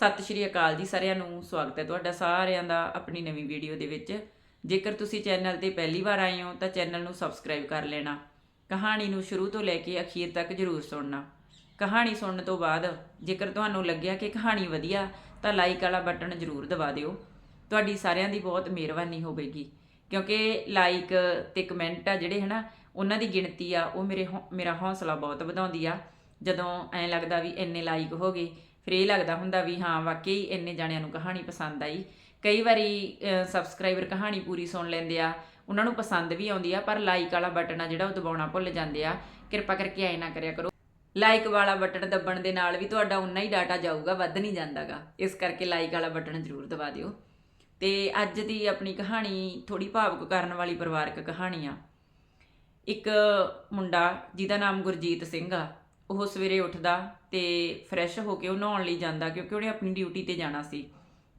ਸਤਿ ਸ਼੍ਰੀ ਅਕਾਲ ਜੀ ਸਾਰਿਆਂ ਨੂੰ, ਸਵਾਗਤ ਹੈ ਤੁਹਾਡਾ ਸਾਰਿਆਂ ਦਾ ਆਪਣੀ ਨਵੀਂ ਵੀਡੀਓ ਦੇ ਵਿੱਚ। ਜੇਕਰ ਤੁਸੀਂ ਚੈਨਲ ਤੇ ਪਹਿਲੀ ਵਾਰ ਆਏ ਹੋ, ਤਾਂ ਚੈਨਲ ਨੂੰ ਸਬਸਕ੍ਰਾਈਬ ਕਰ ਲੈਣਾ। ਕਹਾਣੀ ਨੂੰ ਸ਼ੁਰੂ ਤੋਂ ਲੈ ਕੇ ਅਖੀਰ ਤੱਕ ਜ਼ਰੂਰ ਸੁਣਨਾ। ਕਹਾਣੀ ਸੁਣਨ ਤੋਂ ਬਾਅਦ, ਜੇਕਰ ਤੁਹਾਨੂੰ ਲੱਗਿਆ ਕਿ ਕਹਾਣੀ ਵਧੀਆ, ਤਾਂ ਲਾਈਕ ਵਾਲਾ ਬਟਨ ਜ਼ਰੂਰ ਦਬਾ ਦਿਓ। ਤੁਹਾਡੀ ਸਾਰਿਆਂ ਦੀ ਬਹੁਤ ਮਿਹਰਬਾਨੀ ਹੋਵੇਗੀ। ਕਿਉਂਕਿ ਲਾਈਕ ਤੇ ਕਮੈਂਟ ਆ ਜਿਹੜੇ ਹਨਾ, ਉਹਨਾਂ ਦੀ ਗਿਣਤੀ ਆ, ਉਹ ਮੇਰੇ ਹੌ- ਮੇਰਾ ਹੌਸਲਾ ਬਹੁਤ ਵਧਾਉਂਦੀ ਆ। ਜਦੋਂ ਐਂ ਲੱਗਦਾ ਵੀ ਇੰਨੇ ਲਾਈਕ ਹੋ ਗਏ ਫਿਰ ਇਹ ਲੱਗਦਾ ਹੁੰਦਾ ਵੀ ਹਾਂ, ਵਾਕਈ ਇੰਨੇ ਜਾਣਿਆਂ ਨੂੰ ਕਹਾਣੀ ਪਸੰਦ ਆਈ। ਕਈ ਵਾਰੀ ਸਬਸਕ੍ਰਾਈਬਰ ਕਹਾਣੀ ਪੂਰੀ ਸੁਣ ਲੈਂਦੇ ਆ, ਉਹਨਾਂ ਨੂੰ ਪਸੰਦ ਵੀ ਆਉਂਦੀ ਆ, ਪਰ ਲਾਈਕ ਵਾਲਾ ਬਟਨ ਆ ਜਿਹੜਾ ਉਹ ਦਬਾਉਣਾ ਭੁੱਲ ਜਾਂਦੇ ਆ। ਕਿਰਪਾ ਕਰਕੇ ਐਂ ਨਾ ਕਰਿਆ ਕਰੋ। ਲਾਈਕ ਵਾਲਾ ਬਟਨ ਦਬਣ ਦੇ ਨਾਲ ਵੀ ਤੁਹਾਡਾ ਉਨਾ ਹੀ ਡਾਟਾ ਜਾਊਗਾ, ਵੱਧ ਨਹੀਂ ਜਾਂਦਾਗਾ। ਇਸ ਕਰਕੇ ਲਾਈਕ ਵਾਲਾ ਬਟਨ ਜ਼ਰੂਰ ਦਬਾ ਦਿਓ। ਤੇ ਅੱਜ ਦੀ ਆਪਣੀ ਕਹਾਣੀ ਥੋੜੀ ਭਾਵੁਕ ਕਰਨ ਵਾਲੀ ਪਰਿਵਾਰਕ ਕਹਾਣੀ ਆ। ਇੱਕ ਮੁੰਡਾ ਜਿਹਦਾ ਨਾਮ ਗੁਰਜੀਤ ਸਿੰਘ ਆ। ਉਹ ਸਵੇਰੇ ਉੱਠਦਾ ਤੇ ਫਰੈਸ਼ ਹੋ ਕੇ ਉਹ ਨਹਾਉਣ ਲਈ ਜਾਂਦਾ ਕਿਉਂਕਿ ਉਹਨੇ ਆਪਣੀ ਡਿਊਟੀ ਤੇ ਜਾਣਾ ਸੀ।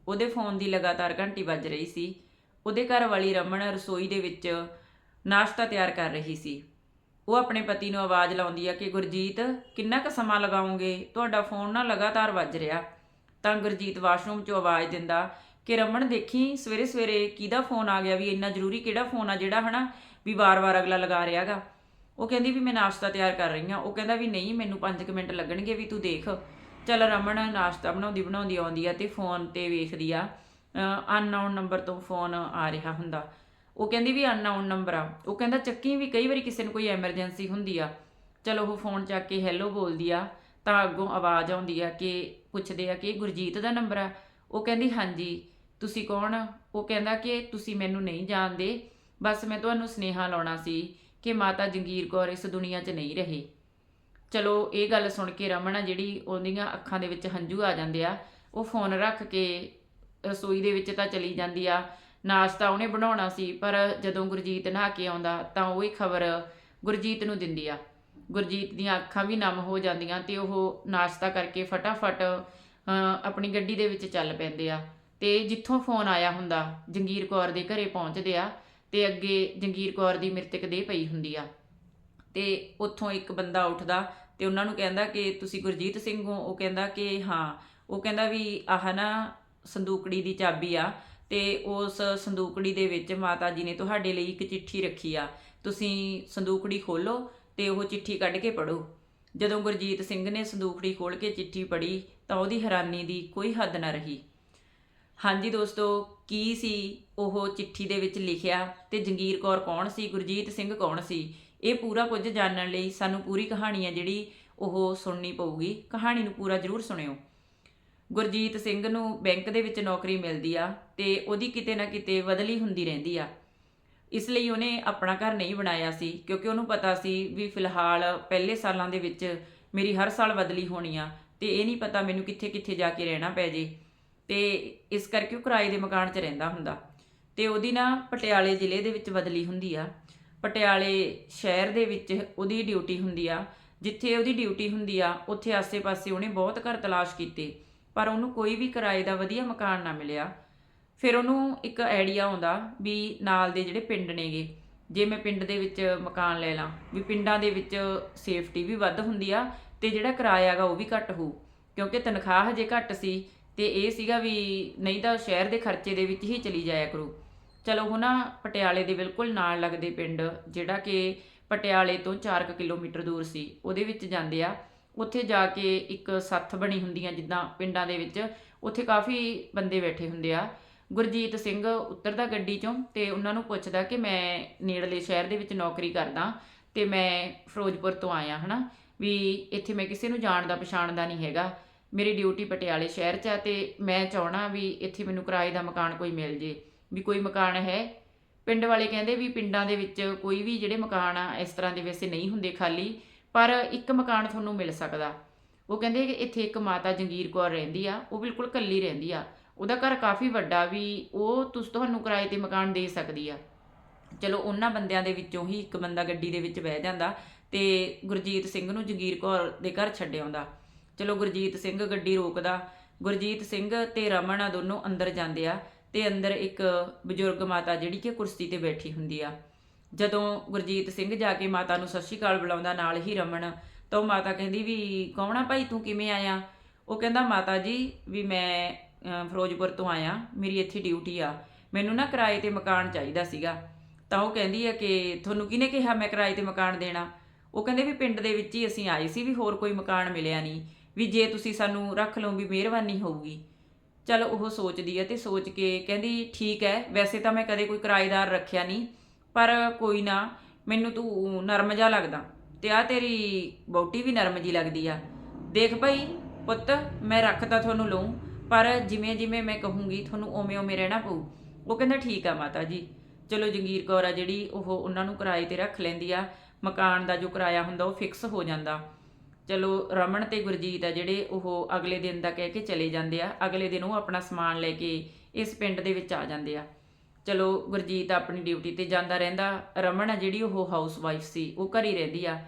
ਉਹਦੇ ਫੋਨ ਦੀ ਲਗਾਤਾਰ ਘੰਟੀ ਵੱਜ ਰਹੀ ਸੀ। ਉਹਦੇ ਘਰ ਵਾਲੀ ਰਮਨ ਰਸੋਈ ਦੇ ਵਿੱਚ ਨਾਸ਼ਤਾ ਤਿਆਰ ਕਰ ਰਹੀ ਸੀ। ਉਹ ਆਪਣੇ ਪਤੀ ਨੂੰ ਆਵਾਜ਼ ਲਾਉਂਦੀ ਆ ਕਿ, ਗੁਰਜੀਤ, ਕਿੰਨਾ ਕੁ ਸਮਾਂ ਲਗਾਉਂਗੇ ਤੁਹਾਡਾ ਫੋਨ ਨਾ ਲਗਾਤਾਰ ਵੱਜ ਰਿਹਾ। ਤਾਂ ਗੁਰਜੀਤ ਵਾਸ਼ਰੂਮ 'ਚੋਂ ਆਵਾਜ਼ ਦਿੰਦਾ ਕਿ, ਰਮਨ, ਦੇਖੀ ਸਵੇਰੇ ਸਵੇਰੇ ਕਿਹਦਾ ਫੋਨ ਆ ਗਿਆ ਵੀ ਇੰਨਾ ਜ਼ਰੂਰੀ ਕਿਹੜਾ ਫੋਨ ਆ ਜਿਹੜਾ ਹਨਾ ਵੀ ਵਾਰ-ਵਾਰ ਅਗਲਾ ਲਗਾ ਰਿਹਾਗਾ ਉਹ ਕਹਿੰਦੀ ਵੀ ਮੈਂ ਨਾਸ਼ਤਾ ਤਿਆਰ ਕਰ ਰਹੀ ਹਾਂ। ਉਹ ਕਹਿੰਦਾ ਵੀ ਨਹੀਂ, ਮੈਨੂੰ 5 ਮਿੰਟ ਲੱਗਣਗੇ ਵੀ ਤੂੰ ਦੇਖ। ਚੱਲ ਰਮਨ ਨਾਸ਼ਤਾ ਬਣਾਉਂਦੀ ਬਣਾਉਂਦੀ ਆਉਂਦੀ ਆ ਤੇ ਫੋਨ ਤੇ ਵੇਖਦੀ ਆ। ਅਨਨੋਨ ਨੰਬਰ ਤੋਂ ਫੋਨ ਆ ਰਿਹਾ ਹੁੰਦਾ। ਉਹ ਕਹਿੰਦੀ ਵੀ ਅਨਨੋਨ ਨੰਬਰ ਆ। ਉਹ ਕਹਿੰਦਾ ਚੱਕੀ ਵੀ ਕਈ ਵਾਰੀ ਕਿਸੇ ਨੂੰ ਕੋਈ ਐਮਰਜੈਂਸੀ ਹੁੰਦੀ ਆ। ਚਲੋ ਉਹ ਫੋਨ ਚੱਕ ਕੇ ਹੈਲੋ ਬੋਲਦੀ ਆ। ਤਾਂ ਅੱਗੋਂ ਆਵਾਜ਼ ਆਉਂਦੀ ਆ ਕਿ ਪੁੱਛਦੇ ਆ ਕਿ ਗੁਰਜੀਤ ਦਾ ਨੰਬਰ ਆ। ਉਹ ਕਹਿੰਦੀ ਹਾਂਜੀ, ਤੁਸੀਂ ਕੌਣ? ਉਹ ਕਹਿੰਦਾ ਕਿ ਤੁਸੀਂ ਮੈਨੂੰ ਨਹੀਂ ਜਾਣਦੇ। ਬਸ ਮੈਂ ਤੁਹਾਨੂੰ ਸੁਨੇਹਾ ਲਾਉਣਾ ਸੀ ਕਿ ਮਾਤਾ ਜੰਗੀਰ ਕੌਰ ਇਸ ਦੁਨੀਆ 'ਚ ਨਹੀਂ ਰਹੇ। ਚਲੋ, ਇਹ ਗੱਲ ਸੁਣ ਕੇ ਰਮਨ ਆ ਜਿਹੜੀ ਉਹਦੀਆਂ ਅੱਖਾਂ ਦੇ ਵਿੱਚ ਹੰਝੂ ਆ ਜਾਂਦੇ ਆ, ਉਹ ਫੋਨ ਰੱਖ ਕੇ ਰਸੋਈ ਦੇ ਵਿੱਚ ਤਾਂ ਚਲੀ ਜਾਂਦੀ ਆ। ਨਾਸ਼ਤਾ ਉਹਨੇ ਬਣਾਉਣਾ ਸੀ, ਪਰ ਜਦੋਂ ਗੁਰਜੀਤ ਨਹਾ ਕੇ ਆਉਂਦਾ, ਤਾਂ ਉਹ ਹੀ ਖਬਰ ਗੁਰਜੀਤ ਨੂੰ ਦਿੰਦੀ ਆ। ਗੁਰਜੀਤ ਦੀਆਂ ਅੱਖਾਂ ਵੀ ਨਮ ਹੋ ਜਾਂਦੀਆਂ ਤੇ ਉਹ ਨਾਸ਼ਤਾ ਕਰਕੇ ਫਟਾਫਟ ਆਪਣੀ ਗੱਡੀ ਦੇ ਵਿੱਚ ਚੱਲ ਪੈਂਦੇ ਆ। ਤੇ ਜਿੱਥੋਂ ਫੋਨ ਆਇਆ ਹੁੰਦਾ, ਜੰਗੀਰ ਕੌਰ ਦੇ ਘਰੇ ਪਹੁੰਚਦੇ ਆ ਤੇ ਅੱਗੇ ਜੰਗੀਰ ਕੌਰ ਦੀ ਮ੍ਰਿਤਕ ਦੇਹ ਪਈ ਹੁੰਦੀ ਆ। ਤੇ ਉੱਥੋਂ ਇੱਕ ਬੰਦਾ ਉੱਠਦਾ ਤੇ ਉਹਨਾਂ ਨੂੰ ਕਹਿੰਦਾ ਕਿ ਤੁਸੀਂ ਗੁਰਜੀਤ ਸਿੰਘ ਹੋ। ਉਹ ਕਹਿੰਦਾ ਕਿ ਹਾਂ, ਉਹ ਕਹਿੰਦਾ ਵੀ ਆਹ ਨਾ ਸੰਦੂਕੜੀ ਦੀ ਚਾਬੀ ਆ ਤੇ ਉਸ ਸੰਦੂਕੜੀ ਦੇ ਵਿੱਚ ਮਾਤਾ ਜੀ ਨੇ ਤੁਹਾਡੇ ਲਈ ਇੱਕ ਚਿੱਠੀ ਰੱਖੀ ਆ। ਤੁਸੀਂ ਸੰਦੂਕੜੀ ਖੋਲੋ ਤੇ ਉਹ ਚਿੱਠੀ ਕੱਢ ਕੇ ਪੜੋ ਜਦੋਂ ਗੁਰਜੀਤ ਸਿੰਘ ਨੇ ਸੰਦੂਕੜੀ ਖੋਲ ਕੇ ਚਿੱਠੀ ਪੜ੍ਹੀ ਤਾਂ ਉਹਦੀ ਹੈਰਾਨੀ ਦੀ ਕੋਈ ਹੱਦ ਨਾ ਰਹੀ। ਹਾਂਜੀ ਦੋਸਤੋ, ਕੀ ਸੀ? ਉਹ ਚਿੱਠੀ ਦੇ ਵਿੱਚ ਲਿਖਿਆ, ਤੇ ਜੰਗੀਰ ਕੌਰ ਕੌਣ ਸੀ? ਗੁਰਜੀਤ ਸਿੰਘ ਕੌਣ ਸੀ? ਇਹ ਪੂਰਾ ਕੁਝ ਜਾਣਨ ਲਈ ਸਾਨੂੰ ਪੂਰੀ ਕਹਾਣੀ ਹੈ ਜਿਹੜੀ ਉਹ ਸੁਣਨੀ ਪਊਗੀ। ਕਹਾਣੀ ਨੂੰ ਪੂਰਾ ਜ਼ਰੂਰ ਸੁਣਿਓ। ਗੁਰਜੀਤ ਸਿੰਘ ਨੂੰ ਬੈਂਕ ਦੇ ਵਿੱਚ ਨੌਕਰੀ ਮਿਲਦੀ ਆ ਤੇ ਉਹਦੀ ਕਿਤੇ ਨਾ ਕਿਤੇ ਬਦਲੀ ਹੁੰਦੀ ਰਹਿੰਦੀ ਆ। ਇਸ ਲਈ ਉਹਨੇ ਆਪਣਾ ਘਰ ਨਹੀਂ ਬਣਾਇਆ ਸੀ, ਕਿਉਂਕਿ ਉਹਨੂੰ ਪਤਾ ਸੀ ਵੀ ਫਿਲਹਾਲ ਪਹਿਲੇ ਸਾਲਾਂ ਦੇ ਵਿੱਚ ਮੇਰੀ ਹਰ ਸਾਲ ਬਦਲੀ ਹੋਣੀ ਆ ਤੇ ਇਹ ਨਹੀਂ ਪਤਾ ਮੈਨੂੰ ਕਿੱਥੇ ਕਿੱਥੇ ਜਾ ਕੇ ਰਹਿਣਾ ਪੈ ਜੇ। ਤੇ ਇਸ ਕਰਕੇ ਉਹ ਕਿਰਾਏ ਦੇ ਮਕਾਨ 'ਚ ਰਹਿੰਦਾ ਹੁੰਦਾ। ਤੇ ਉਹਦੀ ਨਾ ਪਟਿਆਲੇ ਜ਼ਿਲ੍ਹੇ ਦੇ ਵਿੱਚ ਬਦਲੀ ਹੁੰਦੀ ਆ। ਪਟਿਆਲੇ ਸ਼ਹਿਰ ਦੇ ਵਿੱਚ ਉਹਦੀ ਡਿਊਟੀ ਹੁੰਦੀ ਆ। ਜਿੱਥੇ ਉਹਦੀ ਡਿਊਟੀ ਹੁੰਦੀ ਆ, ਉੱਥੇ ਆਸੇ-ਪਾਸੇ ਉਹਨੇ ਬਹੁਤ ਘਰ ਤਲਾਸ਼ ਕੀਤੇ। ਪਰ ਉਹਨੂੰ ਕੋਈ ਵੀ ਕਿਰਾਏ ਦਾ ਵਧੀਆ ਮਕਾਨ ਨਾ ਮਿਲਿਆ। ਫਿਰ ਉਹਨੂੰ ਇੱਕ ਆਈਡੀਆ ਆਉਂਦਾ ਵੀ ਨਾਲ ਦੇ ਜਿਹੜੇ ਪਿੰਡ ਨੇਗੇ, ਜੇ ਮੈਂ ਪਿੰਡ ਦੇ ਵਿੱਚ ਮਕਾਨ ਲੈ ਲਾਂ, ਵੀ ਪਿੰਡਾਂ ਦੇ ਵਿੱਚ ਸੇਫਟੀ ਵੀ ਵੱਧ ਹੁੰਦੀ ਆ ਤੇ ਜਿਹੜਾ ਕਿਰਾਇਆ ਹੈਗਾ ਉਹ ਵੀ ਘੱਟ ਹੋਊ। ਕਿਉਂਕਿ ਤਨਖਾਹ ਹਜੇ ਘੱਟ ਸੀ ਤੇ ਇਹ ਸੀਗਾ ਵੀ ਨਹੀਂ ਤਾਂ ਸ਼ਹਿਰ ਦੇ ਖਰਚੇ ਦੇ ਵਿੱਚ ਹੀ ਚਲੀ ਜਾਇਆ ਕਰੂ। ਚਲੋ ਹੁਣ ਪਟਿਆਲੇ ਦੇ ਬਿਲਕੁਲ ਨਾਲ ਲੱਗਦੇ ਪਿੰਡ, ਜਿਹੜਾ ਕਿ ਪਟਿਆਲੇ ਤੋਂ 4 ਕਿਲੋਮੀਟਰ ਦੂਰ ਸੀ, ਉਹਦੇ ਵਿੱਚ ਜਾਂਦੇ ਆ। ਉੱਥੇ ਜਾ ਕੇ ਇੱਕ ਸੱਥ ਬਣੀ ਹੁੰਦੀਆਂ ਜਿੱਦਾਂ ਪਿੰਡਾਂ ਦੇ ਵਿੱਚ, ਉੱਥੇ ਕਾਫੀ ਬੰਦੇ ਬੈਠੇ ਹੁੰਦੇ ਆ। ਗੁਰਜੀਤ ਸਿੰਘ ਉਤਰਦਾ ਗੱਡੀ ਚੋਂ ਤੇ ਉਹਨਾਂ ਨੂੰ ਪੁੱਛਦਾ ਕਿ ਮੈਂ ਨੇੜਲੇ ਸ਼ਹਿਰ ਦੇ ਵਿੱਚ ਨੌਕਰੀ ਕਰਦਾ ਤੇ ਮੈਂ ਫਿਰੋਜ਼ਪੁਰ ਤੋਂ ਆਇਆ, ਹਨਾ? ਵੀ ਇੱਥੇ ਮੈਂ ਕਿਸੇ ਨੂੰ ਜਾਣਦਾ ਪਛਾਣਦਾ ਨਹੀਂ ਹੈਗਾ। ਮੇਰੀ ਡਿਊਟੀ ਪਟਿਆਲੇ ਸ਼ਹਿਰ 'ਚ ਆ ਤੇ ਮੈਂ ਚਾਹਣਾ ਵੀ ਇੱਥੇ ਮੈਨੂੰ ਕਿਰਾਏ ਦਾ ਮਕਾਨ ਕੋਈ ਮਿਲ ਜੇ, ਵੀ ਕੋਈ ਮਕਾਨ ਹੈ। ਪਿੰਡ ਵਾਲੇ ਕਹਿੰਦੇ ਵੀ ਪਿੰਡਾਂ ਦੇ ਵਿੱਚ ਕੋਈ ਵੀ ਜਿਹੜੇ ਮਕਾਨ ਆ, ਇਸ ਤਰ੍ਹਾਂ ਦੇ ਵੈਸੇ ਨਹੀਂ ਹੁੰਦੇ ਖਾਲੀ, ਪਰ ਇੱਕ ਮਕਾਨ ਤੁਹਾਨੂੰ ਮਿਲ ਸਕਦਾ। ਉਹ ਕਹਿੰਦੇ ਕਿ ਇੱਥੇ ਇੱਕ ਮਾਤਾ ਜੰਗੀਰ ਕੌਰ ਰਹਿੰਦੀ ਆ, ਉਹ ਬਿਲਕੁਲ ਇਕੱਲੀ ਰਹਿੰਦੀ ਆ। ਉਹਦਾ ਘਰ ਕਾਫੀ ਵੱਡਾ ਵੀ ਉਹ ਤੁਸੀਂ, ਤੁਹਾਨੂੰ ਕਿਰਾਏ ਤੇ ਮਕਾਨ ਦੇ ਸਕਦੀ ਆ। ਚਲੋ, ਉਹਨਾਂ ਬੰਦਿਆਂ ਦੇ ਵਿੱਚੋਂ ਹੀ ਇੱਕ ਬੰਦਾ ਗੱਡੀ ਦੇ ਵਿੱਚ ਬਹਿ ਜਾਂਦਾ ਤੇ ਗੁਰਜੀਤ ਸਿੰਘ ਨੂੰ ਜੰਗੀਰ ਕੌਰ ਦੇ ਘਰ ਛੱਡ ਆਉਂਦਾ। ਚਲੋ ਗੁਰਜੀਤ ਸਿੰਘ ਗੱਡੀ ਰੋਕਦਾ, ਗੁਰਜੀਤ ਸਿੰਘ ਤੇ ਰਮਨ ਆ ਦੋਨੋਂ ਅੰਦਰ ਜਾਂਦੇ ਆ ਤੇ ਅੰਦਰ ਇੱਕ ਬਜ਼ੁਰਗ ਮਾਤਾ ਜਿਹੜੀ ਕਿ ਕੁਰਸੀ ਤੇ ਬੈਠੀ ਹੁੰਦੀ ਆ। ਜਦੋਂ ਗੁਰਜੀਤ ਸਿੰਘ ਜਾ ਕੇ ਮਾਤਾ ਨੂੰ ਸਤਿ ਸ਼੍ਰੀ ਅਕਾਲ ਬੁਲਾਉਂਦਾ, ਨਾਲ ਹੀ ਰਮਨ, ਤਾਂ ਉਹ ਮਾਤਾ ਕਹਿੰਦੀ ਵੀ ਕੌਣ ਆ ਭਾਈ, ਤੂੰ ਕਿਵੇਂ ਆਇਆ? ਉਹ ਕਹਿੰਦਾ, ਮਾਤਾ ਜੀ, ਵੀ ਮੈਂ ਫਿਰੋਜ਼ਪੁਰ ਤੋਂ ਆਇਆ, ਮੇਰੀ ਇੱਥੇ ਡਿਊਟੀ ਆ, ਮੈਨੂੰ ਨਾ ਕਿਰਾਏ ਤੇ ਮਕਾਨ ਚਾਹੀਦਾ ਸੀਗਾ। ਤਾਂ ਉਹ ਕਹਿੰਦੀ ਆ ਕਿ ਤੁਹਾਨੂੰ ਕਿਹਨੇ ਕਿਹਾ ਮੈਂ ਕਿਰਾਏ ਤੇ ਮਕਾਨ ਦੇਣਾ? ਉਹ ਕਹਿੰਦੇ ਵੀ ਪਿੰਡ ਦੇ ਵਿੱਚ ਹੀ ਅਸੀਂ ਆਏ ਸੀ, ਵੀ ਹੋਰ ਕੋਈ ਮਕਾਨ ਮਿਲਿਆ ਨਹੀਂ। ਵੀ ਜੇ ਤੁਸੀਂ ਸਾਨੂੰ ਰੱਖ ਲਓ ਵੀ ਮਿਹਰਬਾਨੀ ਹੋਊਗੀ। ਚਲ ਉਹ ਸੋਚਦੀ ਹੈ ਤੇ ਸੋਚ ਕੇ ਕਹਿੰਦੀ, ਠੀਕ ਹੈ, ਵੈਸੇ ਤਾਂ ਮੈਂ ਕਦੇ ਕੋਈ ਕਿਰਾਏਦਾਰ ਰੱਖਿਆ ਨਹੀਂ, ਪਰ ਕੋਈ ਨਾ, ਮੈਨੂੰ ਤੂੰ ਨਰਮ ਜਿਹਾ ਲੱਗਦਾ ਤੇ ਆ ਤੇਰੀ ਬੌਟੀ ਵੀ ਨਰਮ ਜੀ ਲੱਗਦੀ ਆ। ਦੇਖ ਭਾਈ, ਪੁੱਤ, ਮੈਂ ਰੱਖ ਤਾਂ ਤੁਹਾਨੂੰ ਲਊ, ਪਰ ਜਿਵੇਂ ਜਿਵੇਂ ਮੈਂ ਕਹੂੰਗੀ, ਤੁਹਾਨੂੰ ਓਵੇਂ ਓਵੇਂ ਰਹਿਣਾ ਪਊ। ਉਹ ਕਹਿੰਦਾ, ਠੀਕ ਆ ਮਾਤਾ ਜੀ। ਚਲੋ ਜੰਗੀਰ ਕੌਰ ਆ ਜਿਹੜੀ, ਉਹ ਉਹਨਾਂ ਨੂੰ ਕਿਰਾਏ ਤੇ ਰੱਖ ਲੈਂਦੀ ਆ। ਮਕਾਨ ਦਾ ਜੋ ਕਿਰਾਇਆ ਹੁੰਦਾ, ਉਹ ਫਿਕਸ ਹੋ ਜਾਂਦਾ। ਚਲੋ, ਰਮਨ ਤੇ ਗੁਰਜੀਤ ਆ ਜਿਹੜੇ ਉਹ ਅਗਲੇ ਦਿਨ ਦਾ ਕਹਿ ਕੇ ਚਲੇ ਜਾਂਦੇ ਆ। ਅਗਲੇ ਦਿਨ ਉਹ ਆਪਣਾ ਸਮਾਨ ਲੈ ਕੇ ਇਸ ਪਿੰਡ ਦੇ ਵਿੱਚ ਆ ਜਾਂਦੇ ਆ। ਚਲੋ, ਗੁਰਜੀਤ ਆਪਣੀ ਡਿਊਟੀ ਤੇ ਜਾਂਦਾ ਰਹਿੰਦਾ। ਰਮਨ ਆ ਜਿਹੜੀ ਉਹ ਹਾਊਸ ਵਾਈਫ ਸੀ, ਉਹ ਘਰ ਹੀ ਰਹਿੰਦੀ ਆ।